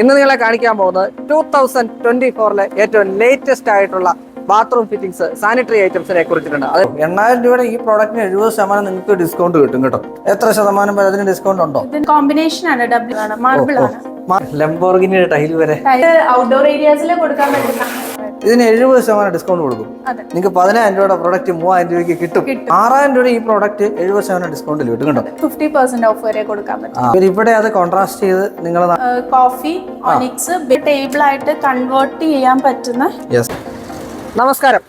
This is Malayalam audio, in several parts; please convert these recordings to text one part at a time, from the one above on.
ഇന്ന് നിങ്ങളെ കാണിക്കാൻ പോകുന്നത് ടൂ തൗസൻഡ് ട്വന്റി ഫോറിലെ ഏറ്റവും ലേറ്റസ്റ്റ് ആയിട്ടുള്ള ബാത്റൂം ഫിറ്റിംഗ്സ് സാനിറ്ററി ഐറ്റംസിനെ കുറിച്ചിട്ടുണ്ട് അത് എണ്ണായിരം രൂപയുടെ ഈ പ്രോഡക്റ്റിന് എഴുപത് ശതമാനം നിങ്ങൾക്ക് ഡിസ്കൗണ്ട് കിട്ടും കേട്ടോ. എത്ര ശതമാനം വരെ അതിന് ഡിസ്കൗണ്ട് ഉണ്ടോ? കോമ്പിനേഷൻ ആണ് ഡബിൾ ആണ് മാർബിൾ ആണ്. ലംബോർഗിനിയുടെ ടൈൽ വരെ. ഔട്ട്ഡോർ ഏരിയാസിൽ കൊടുക്കാൻ പറ്റുന്ന ഇതിന് എഴുപത് ശതമാനം ഡിസ്കൗണ്ട് കൊടുക്കും. നിങ്ങൾക്ക് പതിനായിരം രൂപയുടെ പ്രോഡക്റ്റ് മൂവായിരം രൂപയ്ക്ക് കിട്ടും. ആറായിരം രൂപയുടെ ഈ പ്രോഡക്റ്റ് എഴുപത് ശതമാനം ഡിസ്കൗണ്ടിൽ കിട്ടും കേട്ടോ. ഫിഫ്റ്റി പെർസെന്റ് ഓഫ് വരെ കൊടുക്കാൻ പറ്റും. ഇവിടെ അത് കോൺട്രാസ്റ്റ് ചെയ്ത് നിങ്ങൾ കോഫി ഒനിക്സ് ടേബിൾ ആയിട്ട് കൺവേർട്ട് ചെയ്യാൻ പറ്റുന്ന നമസ്കാരം.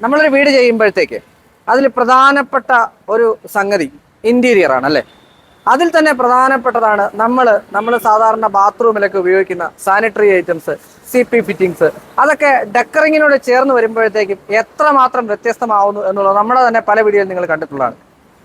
നമ്മളൊരു വീട് ചെയ്യുമ്പോഴത്തേക്ക് അതിൽ പ്രധാനപ്പെട്ട ഒരു സംഗതി ഇന്റീരിയർ ആണ് അല്ലേ? അതിൽ തന്നെ പ്രധാനപ്പെട്ടതാണ് നമ്മൾ നമ്മൾ സാധാരണ ബാത്റൂമിലൊക്കെ ഉപയോഗിക്കുന്ന sanitary items C P fittings അതൊക്കെ ഡെക്കറിങ്ങിനോട് ചേർന്ന് വരുമ്പോഴത്തേക്കും എത്രമാത്രം വ്യത്യസ്തമാവുന്നു എന്നുള്ളത് നമ്മുടെ തന്നെ പല വീഡിയോയിൽ നിങ്ങൾ കണ്ടിട്ടുള്ളതാണ്.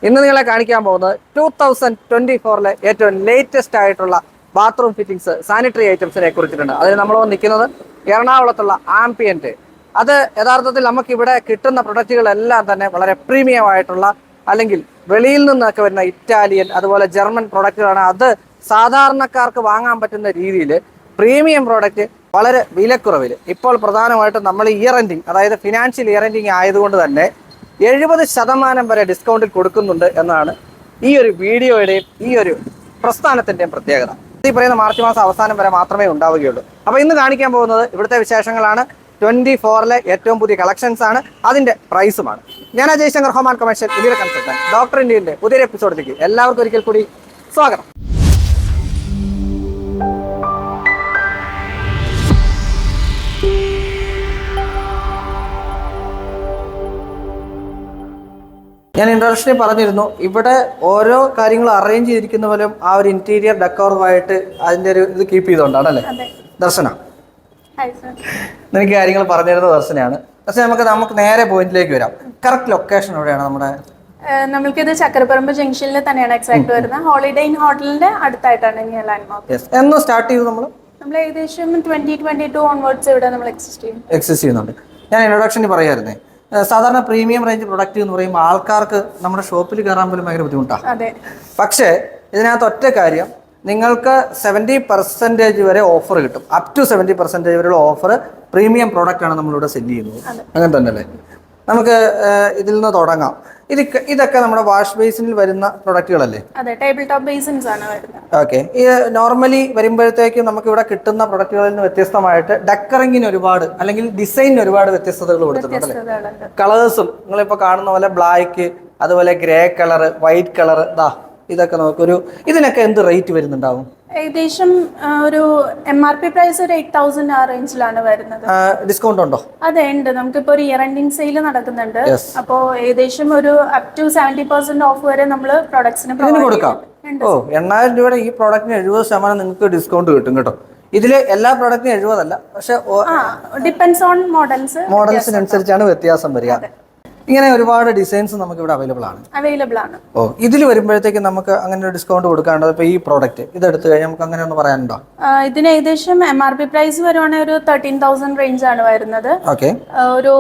ഇന്ന് നിങ്ങളെ കാണിക്കാൻ പോകുന്നത് ടൂ തൗസൻഡ് ട്വന്റി ഫോറിലെ ഏറ്റവും ലേറ്റസ്റ്റ് ആയിട്ടുള്ള ബാത്റൂം ഫിറ്റിങ്സ് സാനിറ്ററി ഐറ്റംസിനെ കുറിച്ചിട്ടുണ്ട് അതിന് നമ്മൾ നിൽക്കുന്നത് എറണാകുളത്തുള്ള ആംപിയന്റ് അത് യഥാർത്ഥത്തിൽ നമുക്ക് ഇവിടെ കിട്ടുന്ന പ്രൊഡക്റ്റുകളെല്ലാം തന്നെ വളരെ പ്രീമിയം ആയിട്ടുള്ള അല്ലെങ്കിൽ വെളിയിൽ നിന്നൊക്കെ വരുന്ന ഇറ്റാലിയൻ അതുപോലെ ജർമ്മൻ പ്രൊഡക്റ്റുകളാണ്. അത് സാധാരണക്കാർക്ക് വാങ്ങാൻ പറ്റുന്ന രീതിയിൽ പ്രീമിയം പ്രോഡക്റ്റ് വളരെ വിലക്കുറവിൽ ഇപ്പോൾ പ്രധാനമായിട്ടും നമ്മൾ ഇയർ എൻഡിങ് അതായത് ഫിനാൻഷ്യൽ ഇയർ എൻഡിങ് ആയതുകൊണ്ട് തന്നെ എഴുപത് ശതമാനം വരെ ഡിസ്കൗണ്ടിൽ കൊടുക്കുന്നുണ്ട് എന്നാണ് ഈ ഒരു വീഡിയോയുടെയും ഈ ഒരു പ്രസ്ഥാനത്തിന്റെയും പ്രത്യേകത. ഈ പറയുന്ന മാർച്ച് മാസം അവസാനം വരെ മാത്രമേ ഉണ്ടാവുകയുള്ളൂ. അപ്പോൾ ഇന്ന് കാണിക്കാൻ പോകുന്നത് ഇവിടുത്തെ വിശേഷങ്ങളാണ്. ട്വന്റി ഫോറിലെ ഏറ്റവും പുതിയ കളക്ഷൻസ് ആണ്. അതിന്റെ പ്രൈസുമാണ് ഞാൻ അജയ് ശങ്കർ ഹോമാൻ കമേഷൻ ഇന്ത്യയുടെ കൺസൾട്ടൻ ഡോക്ടർ ഇന്ത്യയുടെ പുതിയൊരു എപ്പിസോഡിലേക്ക് എല്ലാവർക്കും ഒരിക്കൽ കൂടി സ്വാഗതം. ഞാൻ ഇൻട്രഡക്ഷനിൽ പറഞ്ഞിരുന്നു ഇവിടെ ഓരോ കാര്യങ്ങൾ അറേഞ്ച് ചെയ്തിരിക്കുന്ന പോലും ആ ഒരു ഇന്റീരിയർ ഡെക്കോറുമായിട്ട് അതിന്റെ ഒരു ഇത് കീപ്പ് ചെയ്തുകൊണ്ടാണ് അല്ലേ? ദർശന. എനിക്ക് കാര്യങ്ങൾ പറഞ്ഞിരുന്ന ദർശനയാണ്. പക്ഷേ നമുക്ക് നമുക്ക് നേരെ പോയിന്റിലേക്ക് വരാം. കറക്റ്റ് ലൊക്കേഷൻ എവിടെയാണ് നമ്മുടെ? നമ്മൾക്കിത് ചക്കരപ്പറമ്പ് ജംഗ്ഷനിൽ തന്നെയാണ് എക്സാക്ട് വരുന്നത്. ഹോളിഡേ ഇൻ ഹോട്ടലിന്റെ അടുത്തായിട്ടാണ് ഈ ലാൻഡ് യെസ് എന്ന് സ്റ്റാർട്ട് ചെയ്തു നമ്മൾ നമ്മൾ ഏകദേശം ട്വന്റി ട്വന്റി ടു ഓൺവേർഡ്സ് ഇവിടെ നമ്മൾ എക്സിസ്റ്റ് ചെയ്യും എക്സിസ്റ്റ് ചെയ്യുന്നുണ്ട്. ഞാൻ ഇൻട്രൊഡക്ഷനിൽ പറയായിരുന്നേ. സാധാരണ പ്രീമിയം റേഞ്ച് പ്രൊഡക്റ്റ് എന്ന് പറയുമ്പോൾ ആൾക്കാർക്ക് നമ്മുടെ ഷോപ്പിൽ കയറാൻ പോലും ഭയങ്കര ബുദ്ധിമുട്ടാണ്. അതെ. പക്ഷേ ഇതിനകത്ത് ഒറ്റ കാര്യം നിങ്ങൾക്ക് സെവന്റി പെർസെന്റേജ് വരെ ഓഫർ കിട്ടും. അപ് ടു സെവന്റി പെർസെന്റേജ് വരെയുള്ള ഓഫർ പ്രീമിയം പ്രോഡക്റ്റ് ആണ് നമ്മളിവിടെ സെൽ ചെയ്യുന്നത്. അങ്ങനെ തന്നെ അല്ലേ? നമുക്ക് ഇതിൽ നിന്ന് തുടങ്ങാം. ഇത് ഇതൊക്കെ നമ്മുടെ വാഷ് ബേസിനിൽ വരുന്ന പ്രൊഡക്റ്റുകളല്ലേ അതെ ടേബിൾ ടോപ്പ് ബേസിൻസ് ആണ് വരുന്നത്. ഓക്കെ ഇത് നോർമലി വരുമ്പോഴത്തേക്കും നമുക്ക് ഇവിടെ കിട്ടുന്ന പ്രൊഡക്റ്റുകളിൽ നിന്ന് വ്യത്യസ്തമായിട്ട് ഡെക്കറിങ്ങിന് ഒരുപാട് അല്ലെങ്കിൽ ഡിസൈനിന് ഒരുപാട് വ്യത്യസ്തതകൾ കൊടുത്തിട്ടുണ്ട് അല്ലേ? കളേഴ്സും നിങ്ങളിപ്പോൾ കാണുന്ന പോലെ ബ്ലാക്ക് അതുപോലെ ഗ്രേ കളർ വൈറ്റ് കളർ ദാ ഇതൊക്കെ നമുക്കൊരു ഇതിനൊക്കെ എന്ത് റേറ്റ് വരുന്നുണ്ടാവും? ഏകദേശം ഒരു എം ആർ പി പ്രൈസ് ഒരു എയ്റ്റ് തൗസൻഡ് ആ റേഞ്ചിലാണ് വരുന്നത്. ഡിസ്കൗണ്ട് ഉണ്ടോ? അതെ ഉണ്ട്. നമുക്കിപ്പോ ഒരു ഇയർ എൻഡിങ് സെയിൽ നടക്കുന്നുണ്ട്. അപ്പോ ഏകദേശം ഒരു up to seventy percent off വരെ നമ്മൾ പ്രൊഡക്ട്സിന് കൊടുക്കാം. ഓ എണ്ണായിരം രൂപയുടെ ഈ പ്രോഡക്റ്റിന് എഴുപത് ശതമാനം നിങ്ങൾക്ക് ഡിസ്കൗണ്ട് കിട്ടും കേട്ടോ. ഇതിൽ എല്ലാ പ്രോഡക്റ്റിനും എഴുപതല്ല പക്ഷെ ഡിപെൻഡ്സ് ഡിപ്പെൻസ് ഓൺ മോഡൽസ് മോഡൽസിനനുസരിച്ചാണ് വ്യത്യാസം. വരിക. ഇങ്ങനെ ഒരുപാട് ഡിസൈൻസ് നമുക്ക് ഇവിടെ അവൈലബിൾ ആണ്. അവൈലബിൾ ആണ്. ഓ ഇതിൽ വരുമ്പോഴത്തേക്ക് നമുക്ക് അങ്ങനെ ഒരു ഡിസ്കൗണ്ട് കൊടുക്കാനുള്ളത് ഇപ്പോൾ ഈ പ്രോഡക്റ്റ് ഇത് എടുത്തു കഴിഞ്ഞാൽ നമുക്ക് അങ്ങനെ ഒന്ന് പറയാനുണ്ടോ? ഇതിന് ഏകദേശം എം ആർ പി പ്രൈസ് വരുവാണെങ്കിൽ ഒരു തേർട്ടീൻ തൗസൻഡ് റേഞ്ച് ആണ് വരുന്നത്. ഓക്കെ ഒരു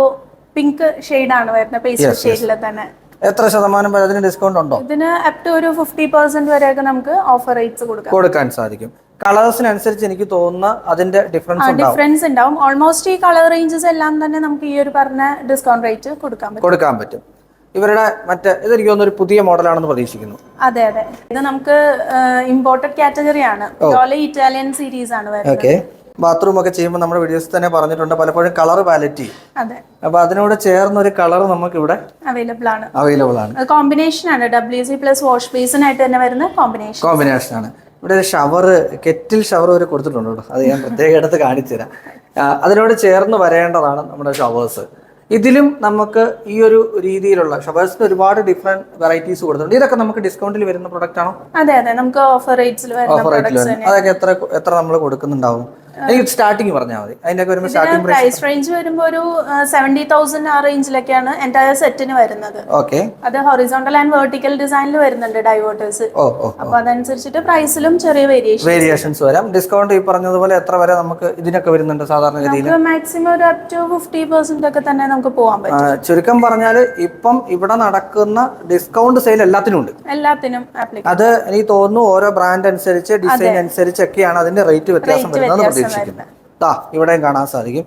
പിങ്ക് ഷെയ്ഡ് ആണ് വരുന്നത് പേസ്റ്റൽ ഷെയ്ഡിൽ തന്നെ. എത്ര ശതമാനം വരെ അതിന് ഡിസ്കൗണ്ട് ഉണ്ടോ? ഇതിന് അപ് ടു ഒരു ഫിഫ്റ്റി പെർസെന്റ് വരെയൊക്കെ നമുക്ക് ഓഫർ റേറ്റ്സ് കൊടുക്കാം. കൊടുക്കാൻ സാധിക്കും. കളേഴ്സിനനുസരിച്ച് എനിക്ക് തോന്നുന്ന അതിന്റെ ഡിഫറൻസ് ഉണ്ടാവും. ഡിഫറൻസ് ഉണ്ടാവും. ഓൾമോസ്റ്റ് ഈ കളർ റേഞ്ചസ് എല്ലാം തന്നെ നമുക്ക് ഈ ഒരു പറഞ്ഞ ഡിസ്കൗണ്ട് റേറ്റ് കൊടുക്കാൻ പറ്റും. കൊടുക്കാൻ പറ്റും. ഇവരുടെ മറ്റേ ഇതെനിക്ക് തോന്നുന്നു ഒരു പുതിയ മോഡലാണെന്ന് പ്രതീക്ഷിക്കുന്നു. അതെ അതെ. ഇത് നമുക്ക് ഇമ്പോർട്ടഡ് കാറ്റഗറി ആണ്. ഇറ്റാലിയൻ സീരീസ് ആണ് ഓക്കെ. ബാത്റൂം ഒക്കെ ചെയ്യുമ്പോൾ നമ്മുടെ വീഡിയോസിൽ തന്നെ പറഞ്ഞിട്ടുണ്ട്. പലപ്പോഴും കളർ പാലറ്റി അതെ. അപ്പൊ അതിനോട് ചേർന്ന ഒരു കളർ നമുക്ക് ഇവിടെ അവൈലബിൾ ആണ്. അവൈലബിൾ ആണ്. കോമ്പിനേഷൻ ആണ് ഡബ്ല്യു സി പ്ലസ് വാഷ് ബേസിനായിട്ട് തന്നെ വരുന്ന കോമ്പിനേഷൻ കോമ്പിനേഷൻ ആണ്. ഇവിടെ ഒരു ഷവർ കെറ്റിൽ ഷവർ വരെ കൊടുത്തിട്ടുണ്ട് കേട്ടോ. അത് ഞാൻ പ്രത്യേക എടുത്ത് കാണിച്ചു തരാം അതിനോട് ചേർന്ന് വരേണ്ടതാണ് നമ്മുടെ ഷവേഴ്സ് ഇതിലും നമുക്ക് ഈ ഒരു രീതിയിലുള്ള ഷവേഴ്സിന് ഒരുപാട് ഡിഫറെന്റ് വെറൈറ്റീസ് കൊടുത്തിട്ടുണ്ട്. ഇതൊക്കെ നമുക്ക് ഡിസ്കൗണ്ടിൽ വരുന്ന പ്രൊഡക്റ്റ് ആണോ? അതെ അതെ. നമുക്ക് ഓഫർ റേറ്റ്സിൽ ഓഫർ റേറ്റിൽ അതൊക്കെ എത്ര എത്ര നമ്മൾ കൊടുക്കുന്നുണ്ടാവും? എനിക്ക് സ്റ്റാർട്ടിങ് പറഞ്ഞാൽ മതി. അതിന്റെ ഒക്കെ വരുമ്പോൾ സ്റ്റാർട്ടിംഗ് പ്രൈസ് റേഞ്ച് വരുമ്പോൾ ഒരു സെവന്റി തൗസൻഡ് ആ റേഞ്ചിലൊക്കെയാണ് എന്റയർ സെറ്റിന് വരുന്നത്. ഓക്കെ അത് ഹൊറിസോണ്ടൽ ആൻഡ് വെർട്ടിക്കൽ ഡിസൈനിൽ വരുന്നുണ്ട് ഡൈവേർട്ടേഴ്സ് അപ്പൊ അതനുസരിച്ചിട്ട് പ്രൈസിലും ചെറിയ വേരിയേഷൻ വേരിയേഷൻസ് വരാം. ഡിസ്കൗണ്ട് ഈ പറഞ്ഞതുപോലെ എത്ര വരെ നമുക്ക് ഇതിനൊക്കെ വരുന്നുണ്ട് സാധാരണഗതിയിൽ നമുക്ക് മാക്സിമം ഒരു അപ് ടു ഫിഫ്റ്റി പെർസെന്റ് ഒക്കെ തന്നെ നമുക്ക് പോകാൻ പറ്റും. ചുരുക്കം പറഞ്ഞാൽ ഇപ്പം ഇവിടെ നടക്കുന്ന ഡിസ്കൗണ്ട് സെയിൽ എല്ലാത്തിനും ഉണ്ട്. എല്ലാത്തിനും അത് എനിക്ക് തോന്നുന്നു ഓരോ ബ്രാൻഡ് അനുസരിച്ച് ഡിസൈൻ അനുസരിച്ചൊക്കെയാണ് അതിന്റെ റേറ്റ് വ്യത്യാസം വരുന്നത്. പ്രതീക്ഷിക്കുന്നത് ദാ ഇവിടെയും കാണാൻ സാധിക്കും.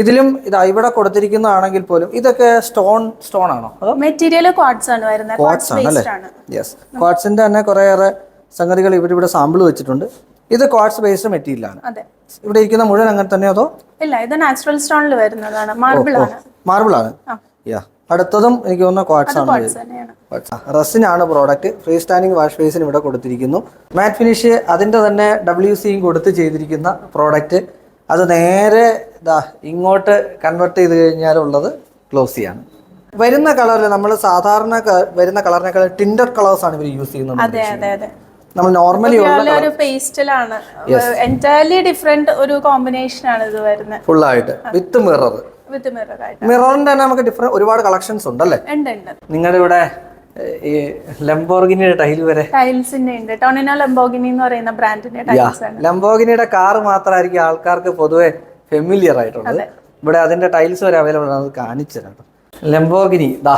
ഇതിലും ഇതാ ഇവിടെ കൊടുത്തിരിക്കുന്നതാണെങ്കിൽ പോലും ഇതൊക്കെ സ്റ്റോൺ സ്റ്റോൺ ആണോ? മെറ്റീരിയൽ ക്വാഡ്സ് ആണ് വരുന്നത്. ക്വാഡ്സ് ക്വാഡ്സ് ആണ് അല്ലേ? യെസ് ക്വാഡ്സിന്റെ തന്നെ കുറേയേറെ സംഗതികൾ ഇവിടെ സാമ്പിൾ വെച്ചിട്ടുണ്ട്. ഇത് ക്വാഡ്സ് ബേസ്ഡ് മെറ്റീരിയൽ ആണ്. ഇവിടെ ഇരിക്കുന്ന മുഴുവൻ അങ്ങനെ തന്നെ അതോ? ഇല്ല ഇത് നാച്ചുറൽ സ്റ്റോണിൽ വരുന്നതാണ്. മാർബിൾ ആണ്. മാർബിൾ ആണ്. യാ അടുത്തതും എനിക്ക് തോന്നുന്നു ക്വാട്സ് ആണ്. റസിൻ റസിനാണ് പ്രോഡക്റ്റ് ഫ്രീ സ്റ്റാൻഡിങ് വാഷ് ബേസിന് ഇവിടെ കൊടുത്തിരിക്കുന്നു. മാറ്റ് ഫിനിഷ് അതിന്റെ തന്നെ ഡബ്ല്യു സിയും കൊടുത്ത് ചെയ്തിരിക്കുന്ന പ്രോഡക്റ്റ് അത് നേരെ ഇതാ ഇങ്ങോട്ട് കൺവെർട്ട് ചെയ്ത് കഴിഞ്ഞാലുള്ളത് ഗ്ലോസിയാണ് വരുന്ന കളറിൽ നമ്മൾ സാധാരണ വരുന്ന കളറിനേക്കാൾ ടിൻഡർ കളേഴ്സ് ആണ് ഇവർ യൂസ് ചെയ്യുന്നത് നമ്മൾ നോർമലി ഒരു പേസ്റ്റലാണ് എന്റയർലി ഡിഫറെന്റ് ഒരു കോമ്പിനേഷൻ ആണ് ഇത് വരുന്നത്. ഫുള്ളായിട്ട് വിത്ത് മിറർ വിത്ത് മിറർ ആയിട്ട്. മിററിന്റെ തന്നെ നമുക്ക് ഡിഫറെ ഒരുപാട് കളക്ഷൻസ് ഉണ്ടല്ലേ? ഉണ്ട് ഉണ്ട്. നിങ്ങളുടെ ഇവിടെ ഈ ലംബോർഗിനിയുടെ ടൈൽ വരെ. ടൈൽസിന്റെ ഉണ്ട്. ടോണിന ലംബോഗിനി എന്ന് പറയുന്ന ബ്രാൻഡിന്റെ ടൈൽസ് ആണ്. ലംബോഗിനിയുടെ കാർ മാത്രമായിരിക്കും ആൾക്കാർക്ക് പൊതുവെ ഫെമിലിയർ ആയിട്ടുള്ളത്. ഇവിടെ അതിന്റെ ടൈൽസ് വരെ അവൈലബിൾ ആണ്. അത് കാണിച്ചു തരാം ലംബോഗിനി ദാ.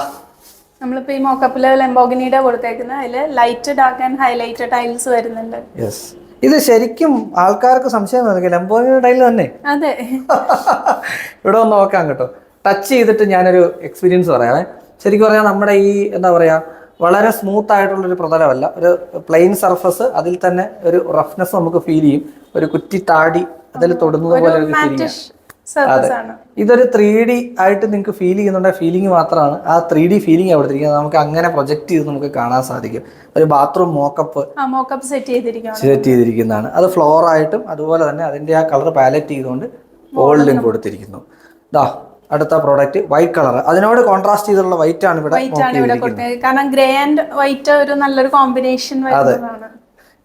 നമ്മളിപ്പോ ഈ മോക്കപ്പിൽ ലംബോഗിനിയുടെ കൊടുത്തേക്കുന്ന. അതിൽ light dark and highlight tiles വരുന്നുണ്ട്. യെസ് ഇത് ശരിക്കും ആൾക്കാർക്ക് സംശയം തോന്നില്ല ലംബോഗിനിയുടെ ടൈൽ തന്നെ. അതെ. ഇവിടെ ഒന്ന് നോക്കാം കേട്ടോ. ടച്ച് ചെയ്തിട്ട് ഞാനൊരു എക്സ്പീരിയൻസ് പറയാമേ ശരിക്കും പറഞ്ഞാൽ നമ്മുടെ ഈ എന്താ പറയാ വളരെ സ്മൂത്ത് ആയിട്ടുള്ള ഒരു പ്രതലമല്ല. ഒരു പ്ലെയിൻ സർഫസ് അതിൽ തന്നെ ഒരു റഫ്നെസ് നമുക്ക് ഫീൽ ചെയ്യും. ഒരു കുറ്റി താടി അതിൽ തൊടുന്നത് പോലെ ഒരു ഫീൽ മാറ്റിഷ് ആണ് ഇതൊരു ത്രീ ഡി ആയിട്ട് നിങ്ങൾക്ക് ഫീൽ ചെയ്യുന്നുണ്ട്? ഫീലിംഗ് മാത്രമാണ് ആ ത്രീ ഡി ഫീലിംഗ് കൊടുത്തിരിക്കുന്നത് നമുക്ക് അങ്ങനെ പ്രൊജക്ട് ചെയ്ത് നമുക്ക് കാണാൻ സാധിക്കും. ഒരു bathroom mockup mockup set set ചെയ്തിരിക്കുന്നതാണ്. അത് ഫ്ലോർ ആയിട്ടും അതുപോലെ തന്നെ അതിന്റെ ആ കളർ പാലറ്റ് ചെയ്തുകൊണ്ട് ഓൾഡും കൊടുത്തിരിക്കുന്നു. ദാ അടുത്ത പ്രോഡക്റ്റ് വൈറ്റ് കളർ അതിനോട് കോൺട്രാസ്റ്റ് ചെയ്തുള്ള വൈറ്റ് ആണ് ഇവിടെ കാരണം ഗ്രേ ആൻഡ് വൈറ്റ് ഒരു നല്ലൊരു കോമ്പിനേഷൻ വരുന്നതാണ്.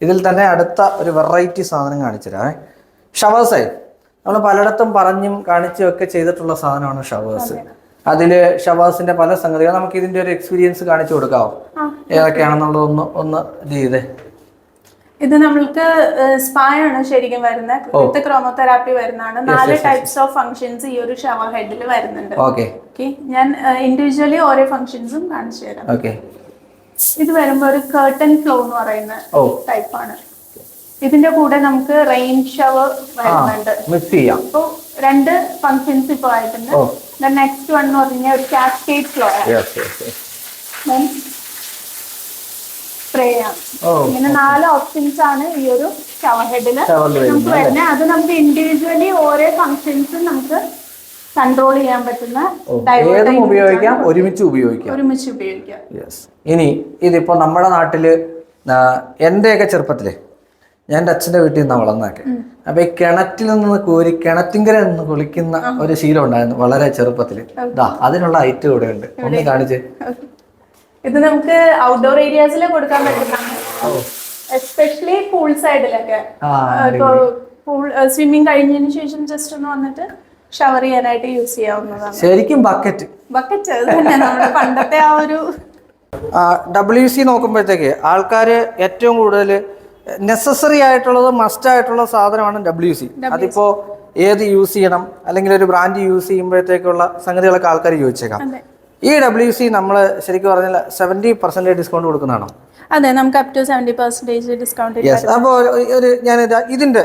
ഇതിൽ തന്നെ അടുത്ത ഒരു വെറൈറ്റി സാധനം കാണിച്ചു ഷവർ ഷവേഴ്സേ നമ്മൾ പലയിടത്തും പറഞ്ഞും കാണിച്ചും ഒക്കെ ചെയ്തിട്ടുള്ള സാധനമാണ് ഷവേഴ്സ്. അതിൽ ഷവേഴ്സിന്റെ പല സംഗതികൾ നമുക്ക് ഇതിന്റെ ഒരു എക്സ്പീരിയൻസ് കാണിച്ചു കൊടുക്കാവോ ഏതൊക്കെയാണെന്നുള്ളതൊന്ന് ഏതൊക്കെയാണെന്നുള്ളത് ഒന്ന് ചെയ്തേ ഇത് നമ്മൾക്ക് സ്പായാണ് ശരിക്കും വരുന്നത്. വിത്ത് ക്രോമോതെറാപ്പി വരുന്നതാണ്. നാല് ടൈപ്സ് ഓഫ് ഫംഗ്ഷൻസ് ഈ ഒരു ഷവർ ഹെഡിൽ വരുന്നുണ്ട്. ഓക്കെ ഞാൻ ഇൻഡിവിജ്വലി ഓരോ ഫംഗ്ഷൻസും കാണിച്ചു തരാം. ഓക്കെ ഇത് വരുമ്പോ ഒരു കേർട്ടൻ ഫ്ലോ എന്ന് പറയുന്ന ഓ. ടൈപ്പ് ആണ്. ഇതിന്റെ കൂടെ നമുക്ക് റെയിൻ ഷവർ വരുന്നുണ്ട്. മിക്സ് ചെയ്യാം. രണ്ട് ഫംഗ്ഷൻസ് ഇപ്പൊ ആയിട്ടുണ്ട്. നെക്സ്റ്റ് വൺ എന്ന് പറഞ്ഞാൽ ഒരു കാസ്കേറ്റ് ഫ്ലോ സ്പ്രേ ആണ്. ഇങ്ങനെ നാല് ഓപ്ഷൻസ് ആണ് ഈ ഒരു ഷവർ ഹെഡിൽ നമുക്ക് വരുന്നത് അത് നമുക്ക് ഇൻഡിവിജ്വലി ഓരോ ഫംഗ്ഷൻസും നമുക്ക് കൺട്രോൾ ചെയ്യാൻ പറ്റുന്ന ഏതും ഉപയോഗിക്കാം ഒരുമിച്ച് ഉപയോഗിക്കാം. ഒരുമിച്ച് ഉപയോഗിക്കാം. ഇനി ഇതിപ്പോ നമ്മുടെ നാട്ടിൽ എന്റെയൊക്കെ ചെറുപ്പത്തിൽ ഞാൻ എന്റെ അച്ഛന്റെ വീട്ടിൽ നിന്നാണ് വളർന്നതൊക്കെ അപ്പൊ ഈ കിണറ്റിൽ നിന്ന് കോരി കിണറ്റിങ്കര നിന്ന് കുളിക്കുന്ന ഒരു ശീലം ഉണ്ടായിരുന്നു വളരെ ചെറുപ്പത്തിൽ. ദാ അതിനുള്ള ഐറ്റം ഇവിടെ ഉണ്ട്. ഒന്ന് കാണിച്ച്. ഇത് നമുക്ക് ഔട്ട്ഡോർ ഏരിയാസിൽ കൊടുക്കാൻ പറ്റുന്നതാണ് എസ്പെഷ്യലി പൂൾ സൈഡിലൊക്കെ പൂൾ സ്വിമ്മിങ് കഴിഞ്ഞതിന് ശേഷം ജസ്റ്റ് ഒന്ന് വന്നിട്ട് ഷവർ ചെയ്യാനായിട്ട് യൂസ് ചെയ്യാവുന്നതാണ്. ശരിക്കും ബക്കറ്റ് ബക്കറ്റ് തന്നെ നമ്മുടെ പണ്ടത്തെ ആ ഒരു ഡബ്ല്യു സി നോക്കുമ്പോഴത്തേക്ക് ആൾക്കാർ ഏറ്റവും കൂടുതൽ നെസസറി ആയിട്ടുള്ളത് മസ്റ്റ് ആയിട്ടുള്ള സാധനമാണ് ഡബ്ല്യു സി അതിപ്പോ ഏത് യൂസ് ചെയ്യണം? അല്ലെങ്കിൽ ഒരു ബ്രാൻഡ് യൂസ് ചെയ്യുമ്പോഴത്തേക്കുള്ള സംഗതികളൊക്കെ ആൾക്കാർ ചോദിച്ചേക്കാം. ഈ ഡബ്ല്യു സി നമ്മൾ ശരിക്കും പറഞ്ഞാൽ സെവന്റി പെർസെന്റേജ് ഡിസ്കൗണ്ട് കൊടുക്കുന്നതാണോ? അതെ നമുക്ക് up to seventy percentage discount അപ്പോൾ ഒരു ഞാൻ ഇതിന്റെ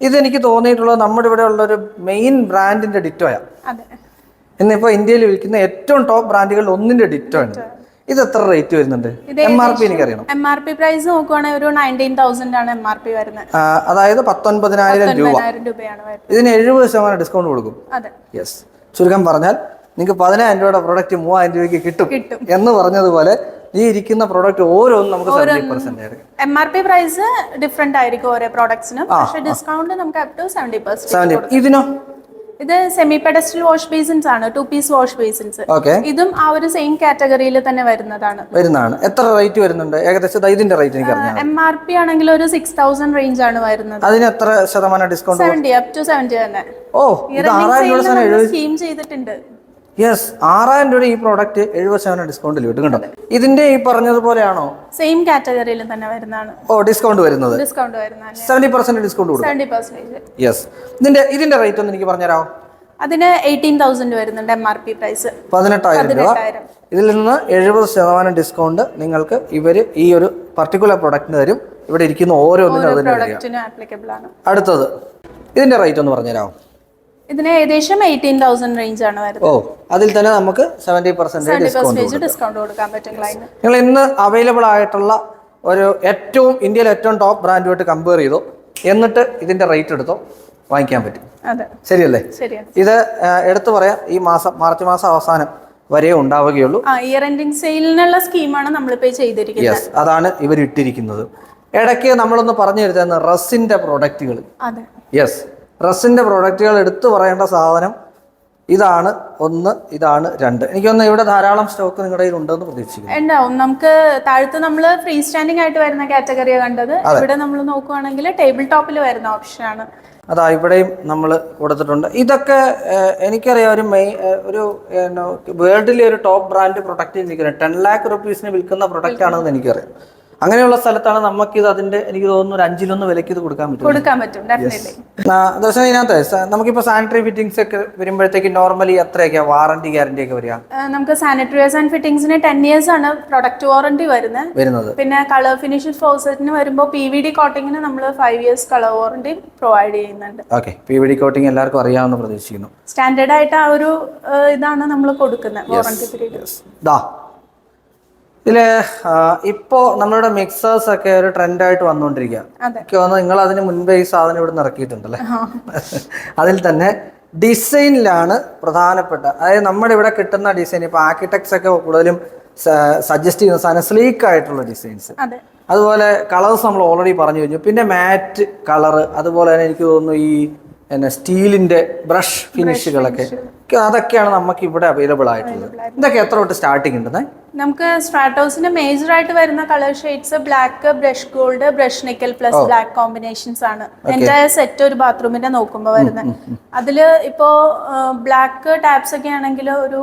ഇത് എനിക്ക് തോന്നിയിട്ടുള്ളത് നമ്മുടെ ഇവിടെ ഉള്ള ഒരു മെയിൻ ബ്രാൻഡിന്റെ ഡിറ്റോയാണ് അതെ. ഇന്നിപ്പോൾ ഇന്ത്യയിൽ വിൽക്കുന്ന ഏറ്റവും ടോപ്പ് ബ്രാൻഡുകളിൽ ഒന്നിന്റെ ഡിറ്റോ ആണ്. ഇത് എത്ര റേറ്റ് വരുന്നുണ്ട്? എം ആർ പി എനിക്കറിയണം. എം ആർ പി പ്രൈസ് നോക്കുവാണെങ്കിൽ ഒരു നയന്റീൻ തൗസൻഡ് ആണ് എം ആർ പി വരുന്നത്. അതായത് പത്തൊൻപതിനായിരം രൂപ. ഇതിന് എഴുപത് ശതമാനം ഡിസ്കൗണ്ട് കൊടുക്കും. യെസ് ചുരുക്കം പറഞ്ഞാൽ നിങ്ങൾക്ക് പതിനായിരം രൂപയുടെ പ്രോഡക്റ്റ് മൂവായിരം രൂപയ്ക്ക് കിട്ടും. എന്ന് പറഞ്ഞതുപോലെ ഈ ഇരിക്കുന്ന പ്രോഡക്റ്റ് ഓരോന്നും നമുക്ക് സെവന്റി പെർസെന്റ് ആയിരിക്കും M R P price different ആയിരിക്കും ഓരോ പ്രോഡക്ട്സിനും പക്ഷേ ഡിസ്കൗണ്ട് നമുക്ക് അപ് ടു സെവന്റി പെർസെന്റ് ഇതിനോ? ഇത് സെമി പെഡസ്റ്റൽ വാഷ് ബേസിൻസ് ആണ് two piece wash basins okay ഇതും ആ ഒരു സെയിം കാറ്റഗറിയിൽ തന്നെ വരുന്നതാണ്. വരുന്നതാണ്. എത്ര റേറ്റ് വരുന്നുണ്ട്? ഏകദേശം ഇതിന്റെ റേറ്റ് എനിക്ക് എം ആർ പി ആണെങ്കിൽ ഒരു സിക്സ് തൗസൻഡ് റേഞ്ച് ആണ് വരുന്നത്. അതിന് എത്ര ശതമാനം discount seventy up to seventy തന്നെ. ഓ സ്കീം ചെയ്തിട്ടുണ്ട്. യെസ് ആറായിരം രൂപ ഈ പ്രോഡക്റ്റ് എഴുപത് ശതമാനം ഡിസ്കൗണ്ടിൽ കിട്ടും കേട്ടോ. ഇതിന്റെ ഈ പറഞ്ഞതുപോലെയാണോ? സെയിം കാറ്റഗറിയിൽ തന്നെ വരുന്നതാണ്. ഓ ഡിസ്കൗണ്ട് വരുന്നത്. ഡിസ്കൗണ്ട് സെവന്റി പെർസെന്റ് ഡിസ്കൗണ്ട് കൊടുക്കും. യെസ് ഇതിന്റെ ഇതിന്റെ റേറ്റ് ഒന്ന് എനിക്ക് പറഞ്ഞുതരാമോ? അതിന് എയ്റ്റീൻ തൗസൻഡ് വരുന്നുണ്ട് എം ആർ പി പ്രൈസ് പതിനെട്ടായിരം രൂപ. ഇതിൽ നിന്ന് എഴുപത് ശതമാനം ഡിസ്കൗണ്ട് നിങ്ങൾക്ക് ഇവർ ഈ ഒരു പർട്ടിക്കുലർ പ്രൊഡക്റ്റിന് തരും. ഇവിടെ ഇരിക്കുന്ന ഓരോന്നിനും അതിന് അടുത്തത്. ഇതിന്റെ റേറ്റ് ഒന്ന് പറഞ്ഞുതരാമോ? ഇതിന് ഏകദേശം എയ്റ്റീൻ തൗസൻഡ് റേഞ്ച് ആണ് വരുന്നത്. ഓ അതിൽ തന്നെ നമുക്ക് സെവന്റി പെർസെന്റേജ് ഡിസ്കൗണ്ട് ഡിസ്കൗണ്ട് കൊടുക്കാൻ പറ്റും നിങ്ങൾ ഇന്ന് അവൈലബിൾ ആയിട്ടുള്ള ഒരു ഏറ്റവും ഇന്ത്യയിലെ ഏറ്റവും ടോപ്പ് ബ്രാൻഡുമായിട്ട് കമ്പയർ ചെയ്തു. എന്നിട്ട് ഇതിന്റെ റേറ്റ് എടുത്തോ. വാങ്ങിക്കാൻ പറ്റും. ശരിയല്ലേ? ഇത് എടുത്തു പറയാം. ഈ മാസം മാർച്ച് മാസം അവസാനം വരെ ഉണ്ടാവുകയുള്ളൂ. ഇയർ എൻഡിങ് സെയിലിനുള്ള സ്കീമാണ് നമ്മളിപ്പോ ചെയ്തിരിക്കുന്നത്. യെസ് അതാണ് ഇവർ ഇട്ടിരിക്കുന്നത് ഇടയ്ക്ക് നമ്മളൊന്ന് പറഞ്ഞു തരുന്ന റസിന്റെ പ്രൊഡക്റ്റുകൾ യെസ് റസിന്റെ പ്രോഡക്റ്റുകൾ എടുത്തു പറയേണ്ട സാധനം ഇതാണ് ഒന്ന് ഇതാണ് രണ്ട്. എനിക്കൊന്ന് ഇവിടെ ധാരാളം സ്റ്റോക്ക് നിങ്ങളുടെ കയ്യിൽ ഉണ്ടെന്ന് പ്രതീക്ഷിക്കുന്നു ഉണ്ടാവും നമുക്ക് താഴത്ത് നമ്മൾ ഫ്രീ സ്റ്റാൻഡിംഗ് ആയിട്ട് വരുന്ന കാറ്റഗറിയാണ് കണ്ടത്. ഇവിടെ നമ്മൾ നോക്കുവാണെങ്കിൽ ടേബിൾ ടോപ്പിൽ വരുന്ന ഓപ്ഷനാണ് ആണ്. അതാ ഇവിടെയും നമ്മൾ കൊടുത്തിട്ടുണ്ട്. ഇതൊക്കെ എനിക്കറിയാം ഒരു മെയിൻ ഒരു വേൾഡിലെ ഒരു ടോപ്പ് ബ്രാൻഡ് പ്രൊഡക്റ്റ് നിൽക്കുന്നത്. ടെൻ ലാക്ക് റുപ്പീസിന് വിൽക്കുന്ന പ്രൊഡക്റ്റ് ആണെന്ന് എനിക്കറിയാം. അങ്ങനെയുള്ള സ്ഥലത്താണ് നമുക്ക് ഇത് അതിന്റെ എനിക്ക് തോന്നുന്നു ഒരു അഞ്ചിലൊന്ന് വിലക്ക് ഇത് കൊടുക്കാൻ പറ്റും കൊടുക്കാൻ പറ്റും ദർശനം ഇതിനകത്ത് നമുക്കിപ്പോ സാനിറ്ററി ഫിറ്റിംഗ്സ് ഒക്കെ വരുമ്പോഴത്തേക്ക് നോർമലി എത്രയൊക്കെയാ വാറണ്ടി ഗ്യാരണ്ടി ഒക്കെ വരിക? നമുക്ക് സാനിറ്ററിയേഴ്സ് ആൻഡ് ഫിറ്റിംഗ്സിന് ടെൻ ഇയേഴ്സ് ആണ് പ്രൊഡക്റ്റ് വാറണ്ടി വരുന്നത്. വരുന്നത്. പിന്നെ കളർ ഫിനിഷ് ഫോസറ്റിന് വരുമ്പോൾ പി വി ഡി കോട്ടിങ്ങിന് നമ്മൾ five years colour warranty provide ചെയ്യുന്നുണ്ട്. Okay P V D coating എല്ലാവർക്കും അറിയാമെന്ന് പ്രതീക്ഷിക്കുന്നു. സ്റ്റാൻഡേർഡ് ആയിട്ട് ആ ഒരു ഇതാണ് നമ്മൾ കൊടുക്കുന്നത് വാറണ്ടി പീരീഡ് ഇതിൽ ഇപ്പോ നമ്മളുടെ മിക്സേഴ്സ് ഒക്കെ ഒരു ട്രെൻഡായിട്ട് വന്നുകൊണ്ടിരിക്കുക വന്നുകൊണ്ടിരിക്കുകയാണ് എനിക്ക് തോന്നുന്നു നിങ്ങൾ അതിന് മുൻപേ ഈ സാധനം ഇവിടെ ഇറക്കിയിട്ടുണ്ടല്ലേ? അതിൽ തന്നെ ഡിസൈനിലാണ് പ്രധാനപ്പെട്ട. അതായത് നമ്മുടെ ഇവിടെ കിട്ടുന്ന ഡിസൈൻ ഇപ്പോൾ ആർക്കിടെക്ട്സ് ഒക്കെ കൂടുതലും സജസ്റ്റ് ചെയ്യുന്ന സാധനം സ്ലീക്ക് ആയിട്ടുള്ള ഡിസൈൻസ്. അതെ. അതുപോലെ കളേഴ്സ് നമ്മൾ ഓൾറെഡി പറഞ്ഞു കഴിഞ്ഞു. പിന്നെ മാറ്റ് കളർ അതുപോലെ തന്നെ എനിക്ക് തോന്നുന്നു ഈ പിന്നെ സ്റ്റീലിന്റെ ബ്രഷ് ഫിനിഷുകളൊക്കെ. അതൊക്കെയാണ് നമുക്ക് ഇവിടെ അവൈലബിൾ ആയിട്ടുള്ളത്. ഇതൊക്കെ എത്ര തൊട്ട് സ്റ്റാർട്ടിംഗ് ഉണ്ട് നമുക്ക് സ്ട്രാറ്റോസിന്റെ മേജർ ആയിട്ട് വരുന്ന colour shades black brush gold brush nickel plus black combinations ആണ്. എന്റെ സെറ്റ് ഒരു ബാത്റൂമിന്റെ നോക്കുമ്പോൾ വരുന്നത് അതിൽ ഇപ്പോ ബ്ലാക്ക് ടാപ്സ് ഒക്കെ ആണെങ്കിൽ ഒരു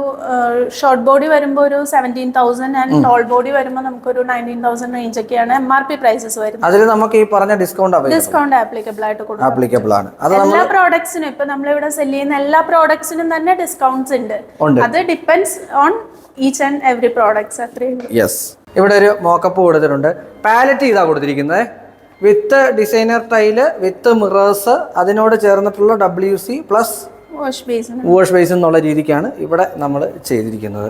ഷോർട്ട് ബോഡി വരുമ്പോൾ ഒരു seventeen thousand and tall body വരുമ്പോൾ നമുക്ക് ഒരു നയന്റീൻ തൗസൻഡ് റേഞ്ച് ഒക്കെയാണ് എം ആർ പി പ്രൈസസ് വരുന്നത് അതിൽ നമുക്ക് ഈ പറഞ്ഞ ഡിസ്കൗണ്ട് ഡിസ്കൗണ്ട് ആപ്ലിക്കബിൾ ആയിട്ട് കൊടുക്കും. ആപ്ലിക്കബിൾ ആണ്. എല്ലാ പ്രോഡക്ട്സിനും ഇപ്പൊ നമ്മളിവിടെ സെൽ ചെയ്യുന്ന എല്ലാ പ്രോഡക്ട്സിനും തന്നെ ഡിസ്കൗണ്ട്സ് ഉണ്ട്. അത് depends on each and every products അത്രയും യെസ് ഇവിടെ ഒരു മോക്കപ്പ് കൊടുത്തിട്ടുണ്ട്. പാലറ്റ് ഇതാ കൊടുത്തിരിക്കുന്നത്. With designer tile with mirrors അതിനോട് ചേർന്നിട്ടുള്ള W C plus wash base wash base എന്നുള്ള രീതിക്കാണ് ഇവിടെ നമ്മൾ ചെയ്തിരിക്കുന്നത്.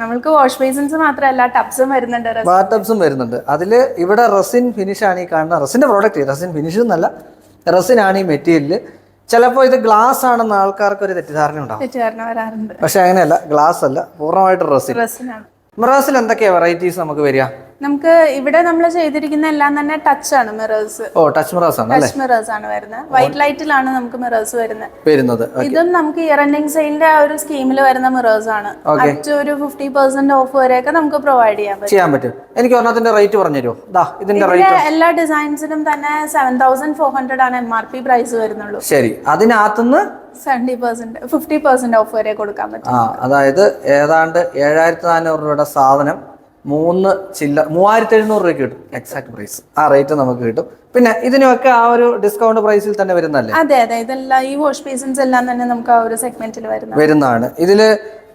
നമ്മൾക്ക് വാഷ് ബേസിൻസ് മാത്രമല്ല ടബ്സും വരുന്നുണ്ട് ബാർ ബാത്തബ്സും വരുന്നുണ്ട്. അതിൽ ഇവിടെ റസിൻ ഫിനിഷ് ആണ് ഈ കാണുന്ന. റസിന്റെ പ്രോഡക്റ്റ് റസിൻ ഫിനിഷ് എന്നല്ല. റസിൻ ആണ് ഈ മെറ്റീരിയൽ ചിലപ്പോൾ ഇത് ഗ്ലാസ് ആണെന്ന് ആൾക്കാർക്ക് ഒരു തെറ്റിദ്ധാരണ ഉണ്ടാവും. തെറ്റിദ്ധാരണ വരാറുണ്ട്. പക്ഷെ അങ്ങനെയല്ല ഗ്ലാസ് അല്ല പൂർണമായിട്ട് റെസിൻ മിറാസിൽ എന്തൊക്കെയാ വെറൈറ്റീസ് നമുക്ക് വരിക? നമുക്ക് ഇവിടെ നമ്മൾ ചെയ്തിരിക്കുന്ന എല്ലാം തന്നെ ടച്ച് ആണ് മിറേഴ്സ് ഓ ടച്ച് മിറേഴ്സ് ആണ് ടച്ച് മിറേഴ്സ് ആണ് വരുന്നത്. വൈറ്റ് ലൈറ്റിലാണ് നമുക്ക് മിറേഴ്സ് വരുന്നത്. വരുന്നത്. ഇതും നമുക്ക് ഇയർ എൻഡിങ് സെയിലിന്റെ ആ ഒരു സ്കീമിൽ വരുന്ന മിറേഴ്സ് ആണ്. അപ് ടു ഒരു ഫിഫ്റ്റി പെർസെന്റ് ഓഫ് വരെയൊക്കെ നമുക്ക് പ്രൊവൈഡ് ചെയ്യാൻ പറ്റും. ചെയ്യാൻ പറ്റും. എനിക്ക് ഒരെണ്ണത്തിന്റെ റേറ്റ് പറഞ്ഞു തരുമോ? ഇതിന്റെ റേറ്റ് എല്ലാ ഡിസൈൻസിനും തന്നെ സെവൻ തൗസൻഡ് ഫോർ ഹൺഡ്രഡ് ആണ് എം ആർ പി പ്രൈസ് വരുന്നുള്ളൂ. ശരി. അതിനകത്തുനിന്ന്? Seventy percent fifty percent off വരെ കൊടുക്കാൻ പറ്റും. അതായത് ഏതാണ്ട് ഏഴായിരത്തി നാനൂറ് രൂപയുടെ സാധനം മൂന്ന് ചില്ല മൂവായിരത്തി എഴുന്നൂറ് രൂപയ്ക്ക് കിട്ടും. എക്സാക്ട് പ്രൈസ് ആ റേറ്റ് നമുക്ക് കിട്ടും. പിന്നെ ഇതിനൊക്കെ ആ ഒരു ഡിസ്കൗണ്ട് പ്രൈസിൽ തന്നെ വരുന്നല്ലേ അതെ അതെ. ഇതെല്ലാം ഈ വാഷ് ബേസിൻസ് എല്ലാം തന്നെ നമുക്ക് ആ ഒരു സെഗ്മെന്റിൽ വരുന്നത് വരുന്നതാണ്. ഇതിൽ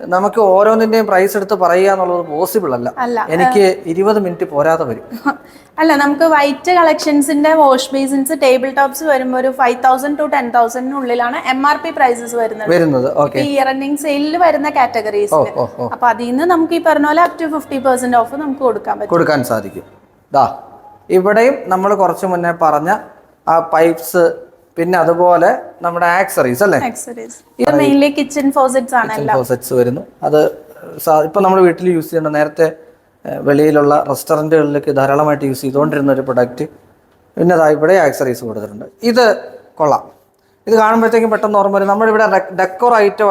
നമുക്ക് ഓരോന്നിന്റെയും പ്രൈസ് എടുത്ത് പറയുക എന്നുള്ളത് പോസിബിൾ അല്ല. എനിക്ക് ഇരുപത് മിനിറ്റ് പോരാതെ വരും. അല്ല നമുക്ക് വൈറ്റ് കളക്ഷൻസിന്റെ വാഷ് ബേസിൻസ് ടേബിൾ ടോപ്സ് വരുമ്പോൾ ഒരു ഫൈവ് തൗസൻഡ് ടു ടെൻ തൗസൻഡിനുള്ളിലാണ് എം ആർ പി പ്രൈസസ് വരുന്നത്. വരുന്നത് ഇയർ എൻഡിങ് സെയിലിൽ വരുന്ന കാറ്റഗറീസ് അപ്പൊ അതിൽ നിന്ന് നമുക്ക് ഈ പറഞ്ഞ പോലെ up to fifty percent off നമുക്ക് കൊടുക്കാൻ പറ്റും. കൊടുക്കാൻ സാധിക്കും. ദാ ഇവിടെയും നമ്മൾ കുറച്ച് മുന്നേ പറഞ്ഞ ആ പൈപ്സ് പിന്നെ അതുപോലെ നമ്മുടെ ആക്സറീസ് അല്ലേ? ഇത് മെയിൻലി കിച്ചൺ ഫോസറ്റ്സ് ആണ് വരുന്നു. അത് ഇപ്പൊ നമ്മൾ വീട്ടിൽ യൂസ് ചെയ്യേണ്ട നേരത്തെ വെളിയിലുള്ള റെസ്റ്റോറന്റുകളിലേക്ക് ധാരാളമായിട്ട് യൂസ് ചെയ്തുകൊണ്ടിരുന്ന ഒരു പ്രൊഡക്റ്റ് പിന്നെ അതാ ഇവിടെ ആക്സറീസ് കൊടുത്തിട്ടുണ്ട്. ഇത് കൊള്ളാം. ഇത് കാണുമ്പോഴത്തേക്കും പെട്ടെന്ന് ഓർമ്മ വരും. നമ്മളിവിടെ ഡെക്കോർ ഐറ്റം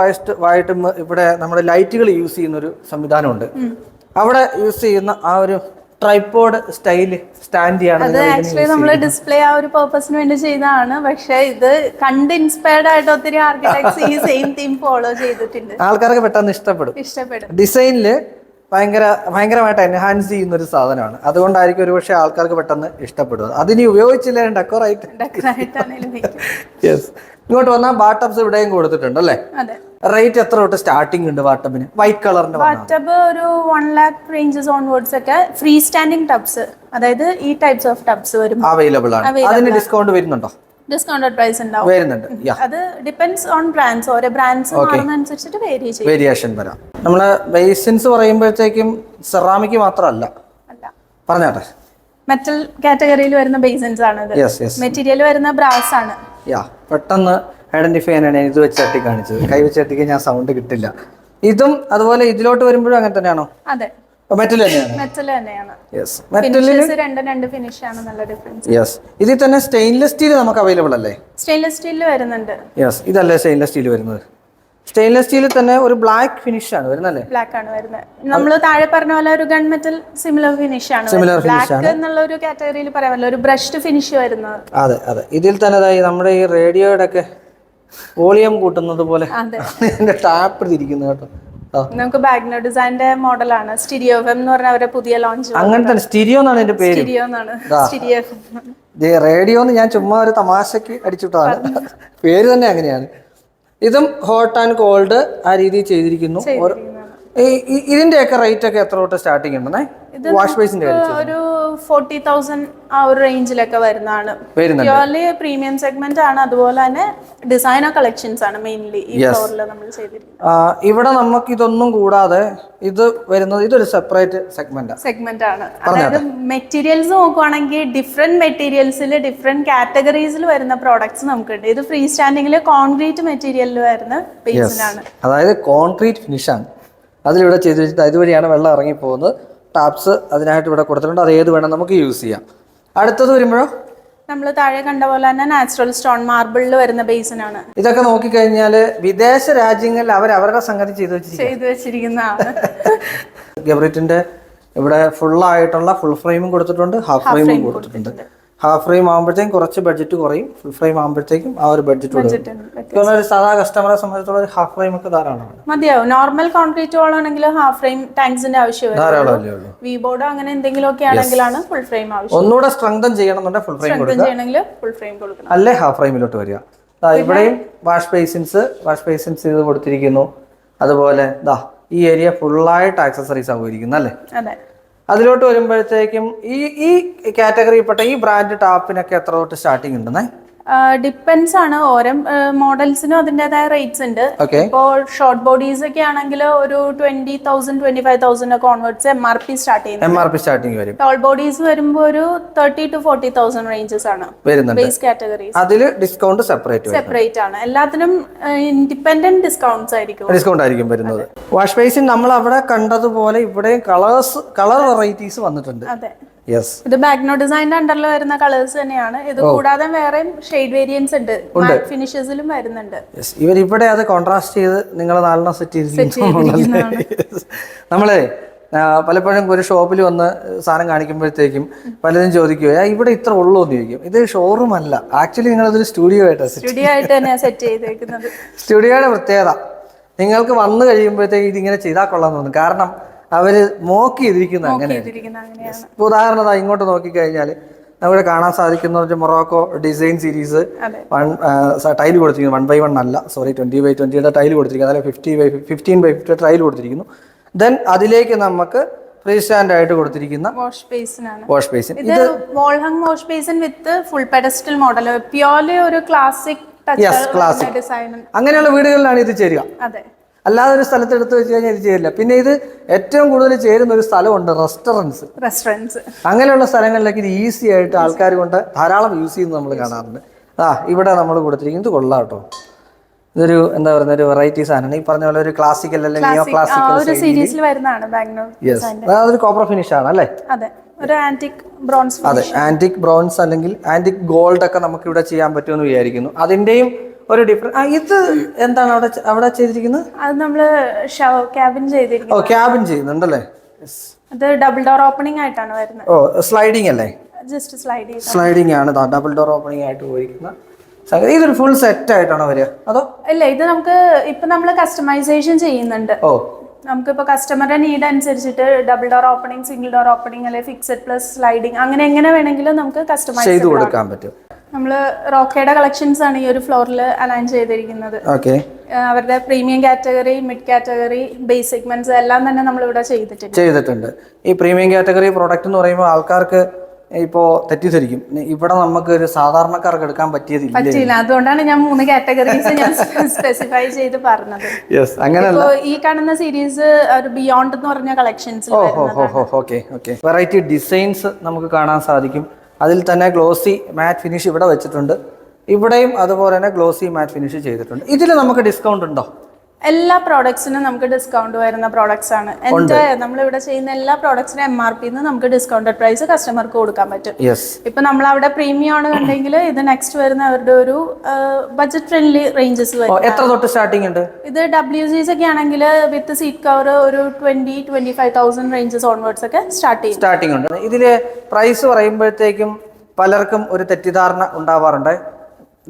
ആയിട്ട് ഇവിടെ നമ്മുടെ ലൈറ്റുകൾ യൂസ് ചെയ്യുന്ന ഒരു സംവിധാനമുണ്ട്. അവിടെ യൂസ് ചെയ്യുന്ന ആ ഒരു ട്രൈപ്പോഡ് സ്റ്റാൻഡ് ചെയ്യാണ് അത് ആക്ച്വലി നമ്മൾ ഡിസ്പ്ലേ ആ ഒരു പർപ്പസിന് വേണ്ടി ചെയ്തതാണ്. പക്ഷെ ഇത് കണ്ട് ഇൻസ്പയർഡ് ആയിട്ട് ഒത്തിരി ആർക്കിടെക്ട്സ് ഈ സെയിം തീം ഫോളോ ചെയ്തിട്ടുണ്ട്. ആൾക്കാർക്ക് പെട്ടെന്ന് ഇഷ്ടപ്പെടും. ഇഷ്ടപ്പെടും. ഡിസൈനിൽ ഭയങ്കര ഭയങ്കരമായിട്ട് എൻഹാൻസ് ചെയ്യുന്ന ഒരു സാധനമാണ്. അതുകൊണ്ടായിരിക്കും ഒരുപക്ഷെ ആൾക്കാർക്ക് പെട്ടെന്ന് ഇഷ്ടപ്പെടുന്നത്. അതിനി ഉപയോഗിച്ചില്ല? ഡെക്കോറായിട്ട് യെസ് ഇങ്ങോട്ട് വന്നാൽ ബാട്ടപ്സ് ഇവിടെയും കൊടുത്തിട്ടുണ്ട് അല്ലേ? റേറ്റ് എത്ര തൊട്ട് സ്റ്റാർട്ടിംഗ് ഉണ്ട് വാട്ടപ്പിന് വൈറ്റ് കളറിന്റെ ടബ് ഒരു വൺ ലാക്ക് റേഞ്ചസ് ഓൺവേർഡ്സ് ഒക്കെ ഫ്രീ സ്റ്റാൻഡിംഗ് ടബ്സ് അതായത് ഈ ടൈപ്സ് ഓഫ് ടബ്സ് വരും. അവൈലബിൾ ആണ്. അതിന് ഡിസ്കൗണ്ട് വരുന്നുണ്ടോ? ഡിസ്കൗണ്ടഡ് പ്രൈസ് ഉണ്ടാവും. വരുന്നുണ്ട്. അത് ഡിപെൻഡ്സ് ഓൺ ബ്രാൻഡ്സ് ഓരോ ബ്രാൻഡ്സ് മാറുന്നതനുസരിച്ചിട്ട് വേരി ചെയ്യും. വേരിയേഷൻ വരാം. നമ്മൾ ബേസിൻസ് പറയുമ്പോഴത്തേക്കും സെറാമിക് മാത്രമല്ല. പറഞ്ഞാട്ടെ? മെറ്റൽ കാറ്റഗറിയിൽ വരുന്ന ബേസൻസ് ആണ് മെറ്റീരിയൽ വരുന്ന ബ്രാസ് ആണ്. യാ പെട്ടെന്ന് ഐഡന്റിഫൈ ചെയ്യാനാണ് ഞാൻ ഇത് വെച്ച് തട്ടി കാണിച്ചത് കൈ വെച്ച് തട്ടിക്ക് ഞാൻ സൗണ്ട് കിട്ടില്ല. ഇതും അതുപോലെ ഇതിലോട്ട് വരുമ്പോഴും അങ്ങനെ തന്നെയാണോ? അതെ. മെറ്റൽ തന്നെയാണ്? യെസ് ആണ് ഇതിൽ തന്നെ സ്റ്റെയിൻലെസ് സ്റ്റീൽ നമുക്ക് അവൈലബിൾ അല്ലേ? സ്റ്റെയിൻലെസ് സ്റ്റീൽ വരുന്നുണ്ട്. യെസ് ഇതല്ലേ സ്റ്റെയിൻലെസ് സ്റ്റീൽ വരുന്നത്? സ്റ്റെയിൻലെസ് സ്റ്റീലിൽ തന്നെ ഒരു ബ്ലാക്ക് ഫിനിഷ് ആണ് വരുന്നല്ലേ ബ്ലാക്ക് ആണ് വരുന്നത്. നമ്മൾ താഴെ പറഞ്ഞ പോലെ ഒരു ഗൺ മെറ്റൽ സിമിലർ ഫിനിഷ് ആണ് സിമിലർ ഫിനിഷ് ബ്ലാക്ക് എന്നുള്ള ഒരു കാറ്റഗറിയിൽ പറയാമല്ലോ ഒരു ബ്രഷ്ഡ് ഫിനിഷ് വരുന്നത്. അതെ അതെ. ഇതിൽ തന്നെ നമ്മുടെ ഈ റേഡിയോയുടെ ഒക്കെ വോളിയം കൂട്ടുന്നത് പോലെ. എന്റെ ടാപ്പ് തിരിക്കുന്നു കേട്ടോ. നമുക്ക് ബാഗ്നോ ഡിസൈന്റെ മോഡലാണ്. സ്റ്റിരിയോ എന്ന് പറഞ്ഞ അവരുടെ പുതിയ ലോഞ്ച് അങ്ങനെ തന്നെ സ്റ്റീരിയോ എന്നാണ് എന്റെ പേര്. സ്റ്റിരിയോ എന്നാണ്. സ്റ്റിരിയോ റേഡിയോ എന്ന് ഞാൻ ചുമ്മാ ഒരു തമാശക്ക് അടിച്ചിട്ടതാണ്. പേര് തന്നെ അങ്ങനെയാണ്. ഇതും ഹോട്ട് ആൻഡ് കോൾഡ് ആ രീതിയിൽ ചെയ്തിരിക്കുന്നു. ഇതിന്റെയൊക്കെ റേറ്റ് ഒക്കെ എത്ര തൊട്ട് സ്റ്റാർട്ടിംഗ് ഉണ്ടെന്നേ വാഷ് ബേസിന്റെ ഒരു ഫോർട്ടി തൗസൻഡ് ആ ഒരു റേഞ്ചിലൊക്കെ വരുന്നതാണ്. പ്യുവർലി പ്രീമിയം സെഗ്മെന്റ് ആണ്. അതുപോലെ തന്നെ ഡിസൈനർ കളക്ഷൻസ് ആണ് മെയിൻലി ഈ ഫ്ലോറിൽ നമ്മൾ ചെയ്തിരിക്കുന്നത്. ഇവിടെ നമുക്ക് ഇതൊന്നും കൂടാതെ ഇത് വരുന്നത് ഇതൊരു സെപ്പറേറ്റ് സെഗ്മെന്റ് സെഗ്മെന്റ് ആണ്. അതായത് മെറ്റീരിയൽസ് നോക്കുവാണെങ്കിൽ ഡിഫറെന്റ് മെറ്റീരിയൽസിൽ ഡിഫറെന്റ് കാറ്റഗറീസിൽ വരുന്ന പ്രോഡക്ട്സ് നമുക്കുണ്ട്. ഇത് ഫ്രീ സ്റ്റാൻഡിംഗിൽ കോൺക്രീറ്റ് മെറ്റീരിയലിൽ വരുന്ന പേസിലാണ് അതായത് കോൺക്രീറ്റ് ഫിനിഷാണ് അതിലിവിടെ ചെയ്ത് വെച്ചിട്ട് അതുവഴിയാണ് വെള്ളം ഇറങ്ങിപ്പോകുന്നത്. ടാപ്സ് അതിനായിട്ട് ഇവിടെ കൊടുത്തിട്ടുണ്ട്. അത് ഏത് വേണം നമുക്ക് യൂസ് ചെയ്യാം. അടുത്തത് വരുമ്പോഴോ? നമ്മൾ താഴെ കണ്ട പോലെ തന്നെ നാച്ചുറൽ സ്റ്റോൺ മാർബിളിൽ വരുന്ന ബേസിനാണ് ഇതൊക്കെ നോക്കിക്കഴിഞ്ഞാൽ വിദേശ രാജ്യങ്ങളിൽ അവർ അവരുടെ സംഗതി ചെയ്തു ചെയ്തു വെച്ചിരിക്കുന്നതാണ്. ഗബ്രിറ്റിന്റെ ഇവിടെ ഫുൾ ആയിട്ടുള്ള ഫുൾ ഫ്രെയിമും കൊടുത്തിട്ടുണ്ട് ഹാഫ് ഫ്രെയിമും കൊടുത്തിട്ടുണ്ട്. ഹാഫ് ഫ്രെയിം ആകുമ്പോഴത്തേക്കും കുറച്ച് ബഡ്ജറ്റ് കുറയും. ഫുൾ ഫ്രെയിം ആകുമ്പോഴത്തേക്കും ആ ഒരു ബഡ്ജറ്റ് കുറയും ഒരു സാധാ കസ്റ്റമറെ സംബന്ധിച്ചുള്ള ഒരു ഹാഫ് ഫ്രെയിം ഒക്കെ ധാരാളമാണ്. മതിയാവും. നോർമൽ കോൺക്രീറ്റ് വാൾ ആണെങ്കിൽ ഹാഫ് ഫ്രെയിം ടാങ്ക്സിന്റെ ആവശ്യം ഉള്ളൂ? വി ബോർഡ് അങ്ങനെ എന്തെങ്കിലും ഒക്കെ ആണെങ്കിലാണ് ഫുൾ ഫ്രെയിം ആവശ്യം. ഒന്നുകൂടെ സ്ട്രെങ്തൻ ചെയ്യണമെന്നുണ്ടെങ്കിൽ ഫുൾ ഫ്രെയിം കൊടുക്കുക. ഫുൾ ഫ്രെയിം കൊടുക്കണം. അല്ലേ ഹാഫ് ഫ്രെയിമിലോട്ട് വരിക. ഇവിടെയും വാഷ് ബേസിൻസ് വാഷ് ബേസിൻസ് ഇത് കൊടുത്തിരിക്കുന്നു. അതുപോലെ ദാ ഈ ഏരിയ ഫുള്ളായിട്ട് ആക്സസറീസ് ആകുമായിരിക്കുന്നു അല്ലേ? അതെ. അതിലോട്ട് വരുമ്പോഴത്തേക്കും ഈ ഈ കാറ്റഗറിയിൽപ്പെട്ട ഈ ബ്രാൻഡ് ടാപ്പിനൊക്കെ എത്ര തൊട്ട് സ്റ്റാർട്ടിംഗ് ഉണ്ടെന്നേ ഡിപ്പെൻസ് ആണ്. ഓരോ മോഡൽസിനും അതിന്റെതായ റേറ്റ്സ് ഉണ്ട്. ഇപ്പോൾ ഷോർട്ട് ബോഡീസ് ഒക്കെ ആണെങ്കിൽ ഒരു twenty thousand twenty five thousand ഒക്കെ onwards M R P start ചെയ്യുന്നത് എം ആർ പി സ്റ്റാർട്ടിംഗ് വരും. ടോൾ ബോഡീസ് വരുമ്പോൾ ഒരു thirty to forty thousand ranges ആണ്. ബേസ് കാറ്റഗറീസ് അതിൽ ഡിസ്കൗണ്ട് സെപ്പറേറ്റ് സെപ്പറേറ്റ് ആണ്. എല്ലാത്തിനും ഇൻഡിപെൻഡന്റ് ഡിസ്കൗണ്ട്സ് ആയിരിക്കും. ഡിസ്കൗണ്ട് ആയിരിക്കും വരുന്നത്. വാഷ് ബേസിൻ നമ്മൾ അവിടെ കണ്ടതുപോലെ ഇവിടെയും കളേഴ്സ് കളർ വെറൈറ്റീസ് വന്നിട്ടുണ്ട്. അതെ. യെസ് ഇത് ബാഗ്നോ ഡിസൈന്റെ അണ്ടറിൽ വരുന്ന കളേഴ്സ് തന്നെയാണ്. ഇത് കൂടാതെ വേറെയും ഷെയ്ഡ് വേരിയൻസ് ഉണ്ട്. ഫിനിഷസിലും വരുന്നുണ്ട്. ഇവർ ഇവിടെ അത് കോൺട്രാസ്റ്റ് ചെയ്ത് നിങ്ങൾ നാലെണ്ണം സെറ്റ് ചെയ്തിരിക്കുന്നു. നമ്മളെ പലപ്പോഴും ഒരു ഷോപ്പിൽ വന്ന് സാധനം കാണിക്കുമ്പോഴത്തേക്കും പലരും ചോദിക്കുക ഇവിടെ ഇത്ര ഉള്ളൂ എന്ന് ചോദിക്കും. ഇത് ഷോറൂം അല്ല. ആക്ച്വലി നിങ്ങൾ ഇതൊരു സ്റ്റുഡിയോ ആയിട്ടാണ് സ്റ്റുഡിയോ ആയിട്ട് തന്നെയാണ് സെറ്റ് ചെയ്തേക്കുന്നത്. സ്റ്റുഡിയോയുടെ പ്രത്യേകത. നിങ്ങൾക്ക് വന്നു കഴിയുമ്പോഴത്തേക്ക് ഇതിങ്ങനെ ചെയ്താൽ കൊള്ളാൻ തോന്നുന്നു കാരണം അവർ മോക്ക് ചെയ്തിരിക്കുന്ന അങ്ങനെ ഉദാഹരണം ഇങ്ങോട്ട് നോക്കിക്കഴിഞ്ഞാൽ നമുക്ക് കാണാൻ സാധിക്കുന്ന Morocco design series one tile കൊടുത്തിരിക്കുന്നു. വൺ ബൈ വൺ അല്ല. സോറി ട്വന്റി ബൈ ട്വന്റിയുടെ ടൈൽ കൊടുത്തിരിക്കുന്നു. അതായത് fifty by fifteen by fifty tile കൊടുത്തിരിക്കുന്നു. ദെൻ അതിലേക്ക് നമുക്ക് ഫ്രീ സ്റ്റാൻഡ് ആയിട്ട് കൊടുത്തിരിക്കുന്ന വാഷ് ബേസിനാണ് വാഷ് ബേസിൻ ഇത് wash basin with full pedestal model purely ഒരു ക്ലാസിക് ടച്ച് ഡിസൈൻ അങ്ങനെയുള്ള വീടുകളിലാണ് ഇത് ചേരുക. അതെ. അല്ലാതെ ഒരു സ്ഥലത്ത് എടുത്തു വെച്ച് കഴിഞ്ഞാൽ ഇത് ചെയ്യില്ല പിന്നെ ഇത് ഏറ്റവും കൂടുതൽ ചേരുന്ന ഒരു സ്ഥലമുണ്ട് റെസ്റ്റോറന്റ്സ് റെസ്റ്റോറന്റ്സ് അങ്ങനെയുള്ള സ്ഥലങ്ങളിലേക്ക് ഇത് ഈസി ആയിട്ട് ആൾക്കാർ കൊണ്ട് ധാരാളം യൂസ് ചെയ്യുന്നത് നമ്മൾ കാണാറുണ്ട്. ആ ഇവിടെ നമ്മൾ കൊടുത്തിരിക്കുന്നത് കൊള്ളാം കേട്ടോ. ഇതൊരു എന്താ പറയുന്ന ഒരു വെറൈറ്റി സാധനമാണ്. ഈ പറഞ്ഞ പോലെ ഒരു ക്ലാസിക്കൽ അല്ലെങ്കിൽ നിയോ ക്ലാസിക്കൽ ഒരു സീരീസിൽ വരുന്നതാണ് യെസ് അതൊരു കോപ്പർ ഫിനിഷ് ആണ് അല്ലേ? അതെ. ഒരു ആന്റിക് ബ്രോൺസ് അതെ ആന്റിക് ബ്രോൺസ് അല്ലെങ്കിൽ ആന്റിക് ഗോൾഡ് ഒക്കെ നമുക്ക് ഇവിടെ ചെയ്യാൻ പറ്റുമെന്ന് വിചാരിക്കുന്നു. അതിന്റെയും ഒരു ഡിഫറൻസ് ഇത് എന്താണ് അവിടെ അവിടെ ചെയ്തിരിക്കുന്നത്? അത് നമ്മൾ ക്യാബിൻ ഓ ചെയ്തിരിക്കുന്നത്. ക്യാബിൻ ചെയ്യുന്നുണ്ടല്ലേ. അത് ഡബിൾ ഡോർ ഓപ്പണിംഗ് ആയിട്ടാണ് വരുന്നത്. ഓ സ്ലൈഡിംഗ് അല്ലേ? ജസ്റ്റ് സ്ലൈഡിംഗ് സ്ലൈഡിംഗ് ആണ് ഡബിൾ ഡോർ ഓപ്പണിംഗ് ആയിട്ട് പോയിരിക്കുന്നത് സംഗതി. ഇതൊരു ഫുൾ സെറ്റ് ആയിട്ടാണോ വരിക? അതോ? ഇല്ല ഇത് നമുക്ക് ഇപ്പൊ നമ്മൾ കസ്റ്റമൈസേഷൻ ചെയ്യുന്നുണ്ട്. ഓ. നമുക്കിപ്പോൾ കസ്റ്റമറുടെ നീഡ് അനുസരിച്ചിട്ട് double door opening single door opening അല്ലെങ്കിൽ ഫിക്സഡ് പ്ലസ് സ്ലൈഡിംഗ് അങ്ങനെ എങ്ങനെ വേണമെങ്കിലും നമുക്ക് കസ്റ്റമൈസ് ചെയ്തു കൊടുക്കാൻ പറ്റും. നമ്മൾ റോക്കയുടെ കളക്ഷൻസ് ആണ് ഈ ഒരു ഫ്ലോറിൽ അലൈൻ ചെയ്തിരിക്കുന്നത്. ഓക്കെ അവരുടെ premium category mid category base segments എല്ലാം തന്നെ നമ്മൾ ഇവിടെ ചെയ്തിട്ടുണ്ട്. ചെയ്തിട്ടുണ്ട്. ഈ പ്രീമിയം കാറ്റഗറി പ്രോഡക്റ്റ് എന്ന് പറയുമ്പോൾ ആൾക്കാർക്ക് ഇപ്പോ തെറ്റിദ്ധരിക്കും. ഇവിടെ നമുക്ക് ഒരു സാധാരണക്കാർക്ക് എടുക്കാൻ പറ്റിയത് പറ്റിയില്ല. അതുകൊണ്ടാണ് ഞാൻ മൂന്ന് കാറ്റഗറീസ് ഞാൻ സ്പെസിഫൈ ചെയ്ത് പറഞ്ഞത്. യെസ് ഇപ്പോ ഈ കാണുന്ന സീരീസ് ഒരു ബിയോണ്ട് എന്ന് പറഞ്ഞ കളക്ഷൻസ് വെറൈറ്റി ഡിസൈൻസ് നമുക്ക് കാണാൻ സാധിക്കും. അതിൽ തന്നെ ഗ്ലോസി മാറ്റ് ഫിനിഷ് ഇവിടെ വെച്ചിട്ടുണ്ട്. ഇവിടെയും അതുപോലെ തന്നെ ഗ്ലോസി മാറ്റ് ഫിനിഷ് ചെയ്തിട്ടുണ്ട്. ഇതിൽ നമുക്ക് ഡിസ്കൗണ്ട് ഉണ്ടോ? എല്ലാ പ്രോഡക്ട്സിനും നമുക്ക് ഡിസ്കൗണ്ട് വരുന്ന പ്രോഡക്ട്സ് ആണ്. എന്റെ നമ്മളിവിടെ ചെയ്യുന്ന എല്ലാ പ്രോഡക്ട്സിനും എം ആർ പിന്ന് നമുക്ക് ഡിസ്കൗണ്ടഡ് പ്രൈസ് കസ്റ്റമർക്ക് കൊടുക്കാൻ പറ്റും. ഇപ്പൊ നമ്മൾ അവിടെ പ്രീമിയം ആണ് കണ്ടെങ്കിൽ ഇത് നെക്സ്റ്റ് വരുന്ന അവരുടെ ഒരു ബജറ്റ് ഫ്രണ്ട്ലി റേഞ്ചസ് വരും എത്ര തൊട്ട് സ്റ്റാർട്ടിംഗ് ഉണ്ട്? ഇത് ഡബ്ല്യു സീസ് ഒക്കെ ആണെങ്കിൽ വിത്ത് സീറ്റ് കവർ ഒരു twenty twenty five thousand ranges onwards ഒക്കെ സ്റ്റാർട്ട് ചെയ്യും. സ്റ്റാർട്ടിംഗ് ഉണ്ട്. ഇതിൽ പ്രൈസ് പറയുമ്പോഴത്തേക്കും പലർക്കും ഒരു തെറ്റിദ്ധാരണ ഉണ്ടാവാറുണ്ട്.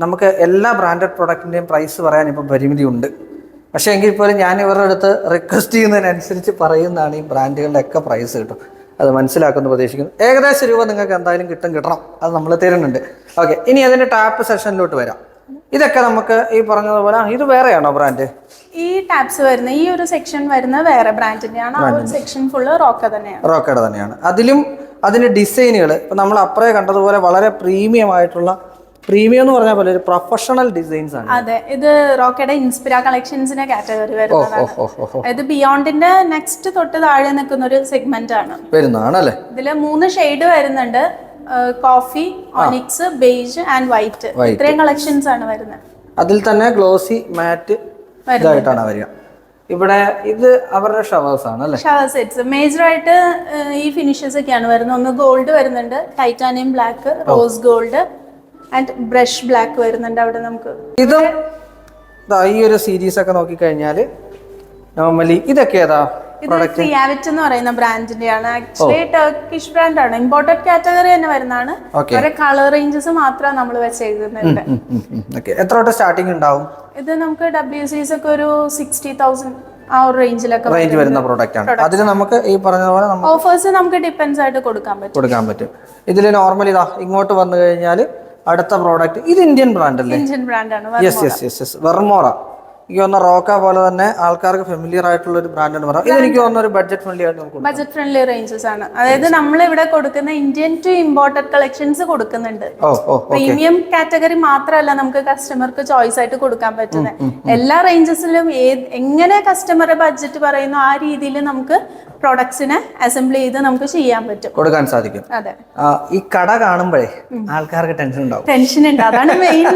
നമുക്ക് എല്ലാ ബ്രാൻഡഡ് പ്രൊഡക്റ്റിന്റെയും പ്രൈസ് പറയാൻ ഇപ്പം പരിമിതി ഉണ്ട് പക്ഷേ എങ്കിൽ പോലും ഞാൻ ഇവരുടെ അടുത്ത് റിക്വസ്റ്റ് ചെയ്യുന്നതിനനുസരിച്ച് പറയുന്നതാണ് ഈ ബ്രാൻഡുകളുടെ ഒക്കെ പ്രൈസ് കിട്ടും. അത് മനസ്സിലാക്കുന്ന പ്രതീക്ഷിക്കുന്നു. ഏകദേശം രൂപ നിങ്ങൾക്ക് എന്തായാലും കിട്ടും കിട്ടണം. അത് നമ്മൾ തരുന്നുണ്ട്. ഓക്കെ ഇനി അതിന്റെ ടാപ്പ് സെഷനിലോട്ട് വരാം. ഇതൊക്കെ നമുക്ക് ഈ പറഞ്ഞതുപോലെ ഇത് വേറെയാണോ ബ്രാൻഡ് ഈ ടാപ്സ് വരുന്ന ഈ ഒരു സെക്ഷൻ വരുന്ന വേറെ ബ്രാൻഡിന്റെ ആണ് ആ ഒരു സെക്ഷൻ ഫുള്ള് റോക്ക തന്നെയാണ്. റോക്കയുടെ തന്നെയാണ്. അതിലും അതിന്റെ ഡിസൈനുകൾ ഇപ്പം നമ്മൾ അപ്പറേ കണ്ടതുപോലെ വളരെ പ്രീമിയം ആയിട്ടുള്ള പ്രീമിയം എന്ന് പറഞ്ഞ പോലെ ഒരു പ്രൊഫഷണൽ ഡിസൈൻസ് ആണ്. അതെ ഇത് റോക്കയുടെ ഇൻസ്പിര കളക്ഷൻസിന്റെ കാറ്റഗറി വരുന്നതാണ്. ഇത് ബിയോണ്ടിന്റെ നെക്സ്റ്റ് തൊട്ട് താഴെ നിൽക്കുന്ന ഒരു സെഗ്മെന്റ് ആണ്. വരുന്നതാണ് അല്ലേ ഇതിൽ മൂന്ന് ഷെയ്ഡ് വരുന്നുണ്ട്. Coffee onyx beige and white ഇത്രയും കളക്ഷൻസ് ആണ് വരുന്നത്. അതിൽ തന്നെ ഗ്ലോസി മാറ്റ് ഇതായിട്ടാണ് വരിക. ഇവിടെ ഇത് അവരുടെ ഷവേഴ്സ് ആണ് അല്ലേ? ഷവർ സെറ്റ്സ് മേജർ ആയിട്ട് ഈ ഫിനിഷസ് ഒക്കെയാണ് വരുന്നത്. ഒന്ന് ഗോൾഡ് വരുന്നുണ്ട്. Titanium black rose gold and brush black വരുന്നുണ്ട് അവിടെ നമുക്ക്. ഇതും ഈ ഒരു സീരീസ് ഒക്കെ നോക്കിക്കഴിഞ്ഞാൽ നോർമലി ഇതൊക്കെ ഏതാ ഇത് എന്ന് പറയുന്ന ബ്രാൻഡിന്റെ ആണ് ആക്ച്വലി ടർക്കിഷ് ബ്രാൻഡ് ആണ്. ഇമ്പോർട്ടഡ് കാറ്റഗറി തന്നെ വരുന്നതാണ്. വേറെ കളർ റേഞ്ചസ് മാത്രമാണ് നമ്മൾ വെച്ചേക്കുന്നുണ്ട്. ഓക്കെ എത്ര തൊട്ട് സ്റ്റാർട്ടിങ് ഉണ്ടാവും? ഇത് നമുക്ക് ഡബ്ല്യു സീസ് ഒക്കെ ഒരു സിക്സ്റ്റി തൗസൻഡ് ആ ഒരു റേഞ്ചിലൊക്കെ റേഞ്ച് വരുന്ന പ്രോഡക്റ്റ് ആണ്. അതിൽ നമുക്ക് ഈ പറഞ്ഞ പോലെ ഓഫേഴ്സ് നമുക്ക് ഡിപ്പെൻസ് ആയിട്ട് കൊടുക്കാൻ പറ്റും. കൊടുക്കാൻ പറ്റും. ഇതിൽ നോർമലി ഇതാ ഇങ്ങോട്ട് വന്നു കഴിഞ്ഞാൽ അടുത്ത പ്രോഡക്റ്റ് ഇത് ഇന്ത്യൻ ബ്രാൻഡ് അല്ലേ? ഇന്ത്യൻ ബ്രാൻഡാണ് yes yes yes yes Vermora എനിക്ക് തോന്നുന്ന റോക്ക പോലെ തന്നെ ആൾക്കാർക്ക് ഫെമിലിയർ ആയിട്ടുള്ള ഒരു ബ്രാൻഡ് പറയാം ഇത് എനിക്ക് തോന്നുന്ന ഒരു ബഡ്ജറ്റ് ഫ്രണ്ട്ലി ആയിട്ട് ബഡ്ജറ്റ് ഫ്രണ്ട്ലി റേഞ്ചസ് ആണ്. അതായത് നമ്മൾ ഇവിടെ കൊടുക്കുന്ന ഇന്ത്യൻ ടു ഇമ്പോർട്ടഡ് കളക്ഷൻസ് കൊടുക്കുന്നുണ്ട്. പ്രീമിയം കാറ്റഗറി മാത്രമല്ല നമുക്ക് കസ്റ്റമർക്ക് ചോയ്സ് ആയിട്ട് കൊടുക്കാൻ പറ്റുന്നത്. എല്ലാ റേഞ്ചസിലും ഏത് എങ്ങനെ കസ്റ്റമറെ ബഡ്ജറ്റ് പറയുന്നു ആ രീതിയിൽ നമുക്ക് പ്രൊഡക്ട്സിനെ അസംബിൾ ചെയ്ത് നമുക്ക് ചെയ്യാൻ പറ്റും. കൊടുക്കാൻ സാധിക്കും. അതെ. ഈ കട കാണുമ്പോഴേ ആൾക്കാർക്ക് ടെൻഷൻ ഉണ്ടാവും. ടെൻഷൻ ഉണ്ട്. അതാണ് മെയിൻ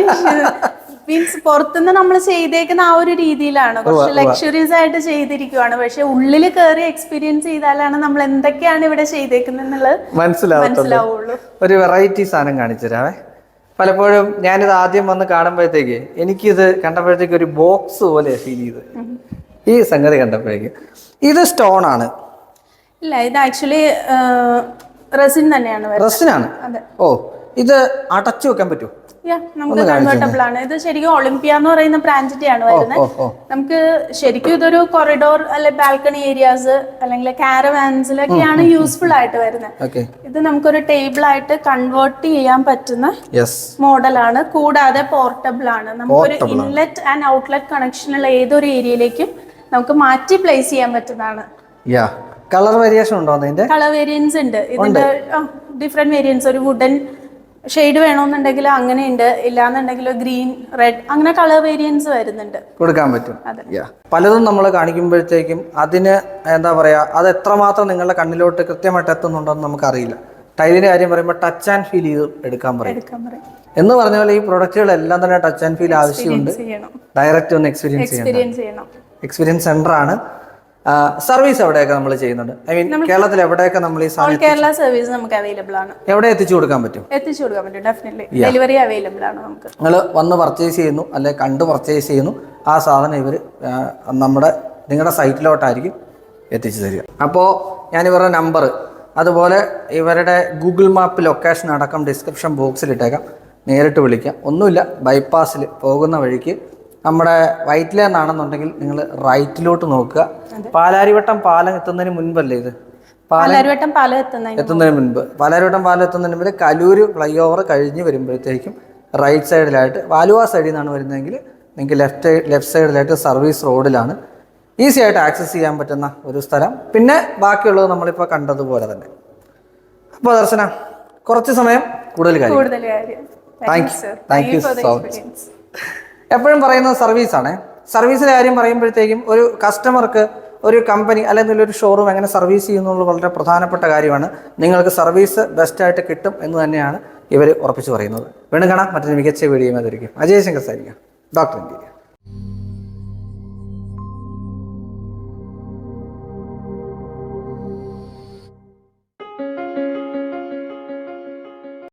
മീൻസ് പുറത്തുനിന്ന് നമ്മൾ ചെയ്തേക്കുന്ന ആ ഒരു രീതിയിലാണ്. കുറച്ച് ലക്ഷറീസ് ആയിട്ട് ചെയ്തിരിക്കുവാണ്. പക്ഷെ ഉള്ളിൽ കയറി എക്സ്പീരിയൻസ് ചെയ്താലാണ് നമ്മൾ എന്തൊക്കെയാണ് ഇവിടെ ചെയ്തേക്കുന്നത് മനസ്സിലാവും മനസ്സിലാവുള്ളൂ. ഒരു വെറൈറ്റി സാധനം കാണിച്ചു തരാവേ. പലപ്പോഴും ഞാനിത് ആദ്യം വന്ന് കാണുമ്പോഴത്തേക്ക് എനിക്കിത് കണ്ടപ്പോഴത്തേക്ക് ഒരു ബോക്സ് പോലെ ഫീൽ ചെയ്ത്. ഈ സംഗതി കണ്ടപ്പോഴേക്ക്. ഇത് സ്റ്റോൺ ആണ്. ഇല്ല ഇത് ആക്ച്വലി റെസിൻ തന്നെയാണ് വരുന്നത്. റെസ്റ്റിനാണ് അതെ. ഓ ഇത് അടച്ചു വെക്കാൻ പറ്റുമോ? യാ നമുക്ക് കൺവേർട്ടബിൾ ആണ്. ഇത് ശരിക്കും ഒളിമ്പിയ എന്ന് പറയുന്ന ബ്രാൻഡിന്റെ ആണ് വരുന്നത്. ഓ ഓ. നമുക്ക് ശരിക്കും ഇതൊരു കൊറിഡോർ അല്ലെ ബാൽക്കണി ഏരിയാസ് അല്ലെങ്കിൽ കാരവാൻസിലൊക്കെയാണ് യൂസ്ഫുൾ ആയിട്ട് വരുന്നത്. ഓക്കെ ഇത് നമുക്കൊരു ടേബിൾ ആയിട്ട് കൺവേർട്ട് ചെയ്യാൻ പറ്റുന്ന യെസ് മോഡലാണ് കൂടാതെ പോർട്ടബിൾ ആണ്. നമുക്കൊരു ഇൻലെറ്റ് ആൻഡ് ഔട്ട്ലെറ്റ് കണക്ഷനുള്ള ഏതൊരു ഏരിയയിലേക്കും നമുക്ക് മാറ്റി പ്ലേസ് ചെയ്യാൻ പറ്റുന്നതാണ്. യാ കളർ വേരിയേഷൻ ഉണ്ടോ അതിന്റെ? കളർ വേരിയൻസ് ഉണ്ട്. ഇതിന്റെ ഡിഫറെന്റ് വേരിയൻസ് ഒരു വുഡൻ ഷെയ്ഡ് വേണമെന്നുണ്ടെങ്കിൽ അങ്ങനെ ഉണ്ട് ഇല്ലാന്നുണ്ടെങ്കിൽ ഗ്രീൻ റെഡ് അങ്ങനെ കളർ വേരിയൻസ് വരുന്നുണ്ട്. കൊടുക്കാൻ പറ്റും. പലതും നമ്മൾ കാണിക്കുമ്പോഴത്തേക്കും അതിന് എന്താ പറയാ അത് എത്രമാത്രം നിങ്ങളുടെ കണ്ണിലോട്ട് കൃത്യമായിട്ട് എത്തുന്നുണ്ടോന്ന് നമുക്കറിയില്ല. ടൈലിന്റെ കാര്യം പറയുമ്പോൾ ടച്ച് ആൻഡ് ഫീൽ ചെയ്ത് എടുക്കാൻ പറയും. എന്ന് പറഞ്ഞ പോലെ ഈ പ്രൊഡക്റ്റുകളെല്ലാം തന്നെ ടച്ച് ആൻഡ് ഫീൽ ആവശ്യമുണ്ട്. ഡയറക്റ്റ് ഒന്ന് എക്സ്പീരിയൻസ് എക്സ്പീരിയൻസ് ചെയ്യണം. എക്സ്പീരിയൻസ് സെന്റർ ആണ്. സർവീസ് എവിടെയൊക്കെ നമ്മൾ ചെയ്യുന്നുണ്ട്? ഐ മീൻ കേരളത്തിൽ എവിടെയൊക്കെ നമ്മൾ ഈ കേരള സർവീസ് നമുക്ക് അവൈലബിൾ ആണ്. എവിടെ എത്തിച്ചു കൊടുക്കാൻ പറ്റും? എത്തിച്ചു കൊടുക്കാൻ പറ്റും ഡെഫിനറ്റ്ലി ഡെലിവറി അവൈലബിൾ ആണ് നമുക്ക്. നിങ്ങൾ വന്ന് പർച്ചേസ് ചെയ്യുന്നു അല്ലെ കണ്ട് പർച്ചേസ് ചെയ്യുന്നു ആ സാധനം ഇവർ നമ്മുടെ നിങ്ങളുടെ സൈറ്റിലോട്ടായിരിക്കും എത്തിച്ചു തരിക. അപ്പോൾ ഞാൻ ഇവരുടെ നമ്പർ അതുപോലെ ഇവരുടെ ഗൂഗിൾ മാപ്പ് ലൊക്കേഷൻ അടക്കം ഡിസ്ക്രിപ്ഷൻ ബോക്സിൽ ഇട്ടേക്കാം. നേരിട്ട് വിളിക്കാം. ഒന്നുമില്ല ബൈപ്പാസിൽ പോകുന്ന വഴിക്ക് നമ്മുടെ വൈറ്റില ആണെന്നുണ്ടെങ്കിൽ നിങ്ങൾ റൈറ്റിലോട്ട് നോക്കുക. പാലാരിവട്ടം പാലം എത്തുന്നതിന് മുൻപല്ലേ ഇത്? പാലാരിവട്ടം പാലം എത്തുന്ന എത്തുന്നതിന് മുൻപ്. പാലാരിവട്ടം പാലം എത്തുന്നതിന് മുമ്പ് കലൂര് ഫ്ലൈ ഓവർ കഴിഞ്ഞ് വരുമ്പോഴത്തേക്കും റൈറ്റ് സൈഡിലായിട്ട് വാലുവ സൈഡിൽ നിന്നാണ് വരുന്നതെങ്കിൽ നിങ്ങൾക്ക് ലെഫ്റ്റ് ലെഫ്റ്റ് സൈഡിലായിട്ട് സർവീസ് റോഡിലാണ്. ഈസി ആയിട്ട് ആക്സസ് ചെയ്യാൻ പറ്റുന്ന ഒരു സ്ഥലം. പിന്നെ ബാക്കിയുള്ളത് നമ്മളിപ്പോൾ കണ്ടതുപോലെ തന്നെ. അപ്പോൾ ദർശന കുറച്ച് സമയം കൂടുതൽ കാര്യം. കൂടുതൽ you thank you so Thank എപ്പോഴും പറയുന്നത് സർവീസാണ് സർവീസിന്റെ കാര്യം പറയുമ്പോഴത്തേക്കും ഒരു കസ്റ്റമർക്ക് ഒരു കമ്പനി അല്ലെങ്കിൽ ഒരു ഷോറൂം എങ്ങനെ സർവീസ് ചെയ്യുന്നു വളരെ പ്രധാനപ്പെട്ട കാര്യമാണ്. നിങ്ങൾക്ക് സർവീസ് ബെസ്റ്റായിട്ട് കിട്ടും എന്ന് തന്നെയാണ് ഇവർ ഉറപ്പിച്ചു പറയുന്നത്. വീണ്ടും മറ്റൊരു മികച്ച വീഡിയോ അതൊരിക്കും അജയ് ശങ്കർ സാരിക്കാം ഡോക്ടർ ഇന്ത്യ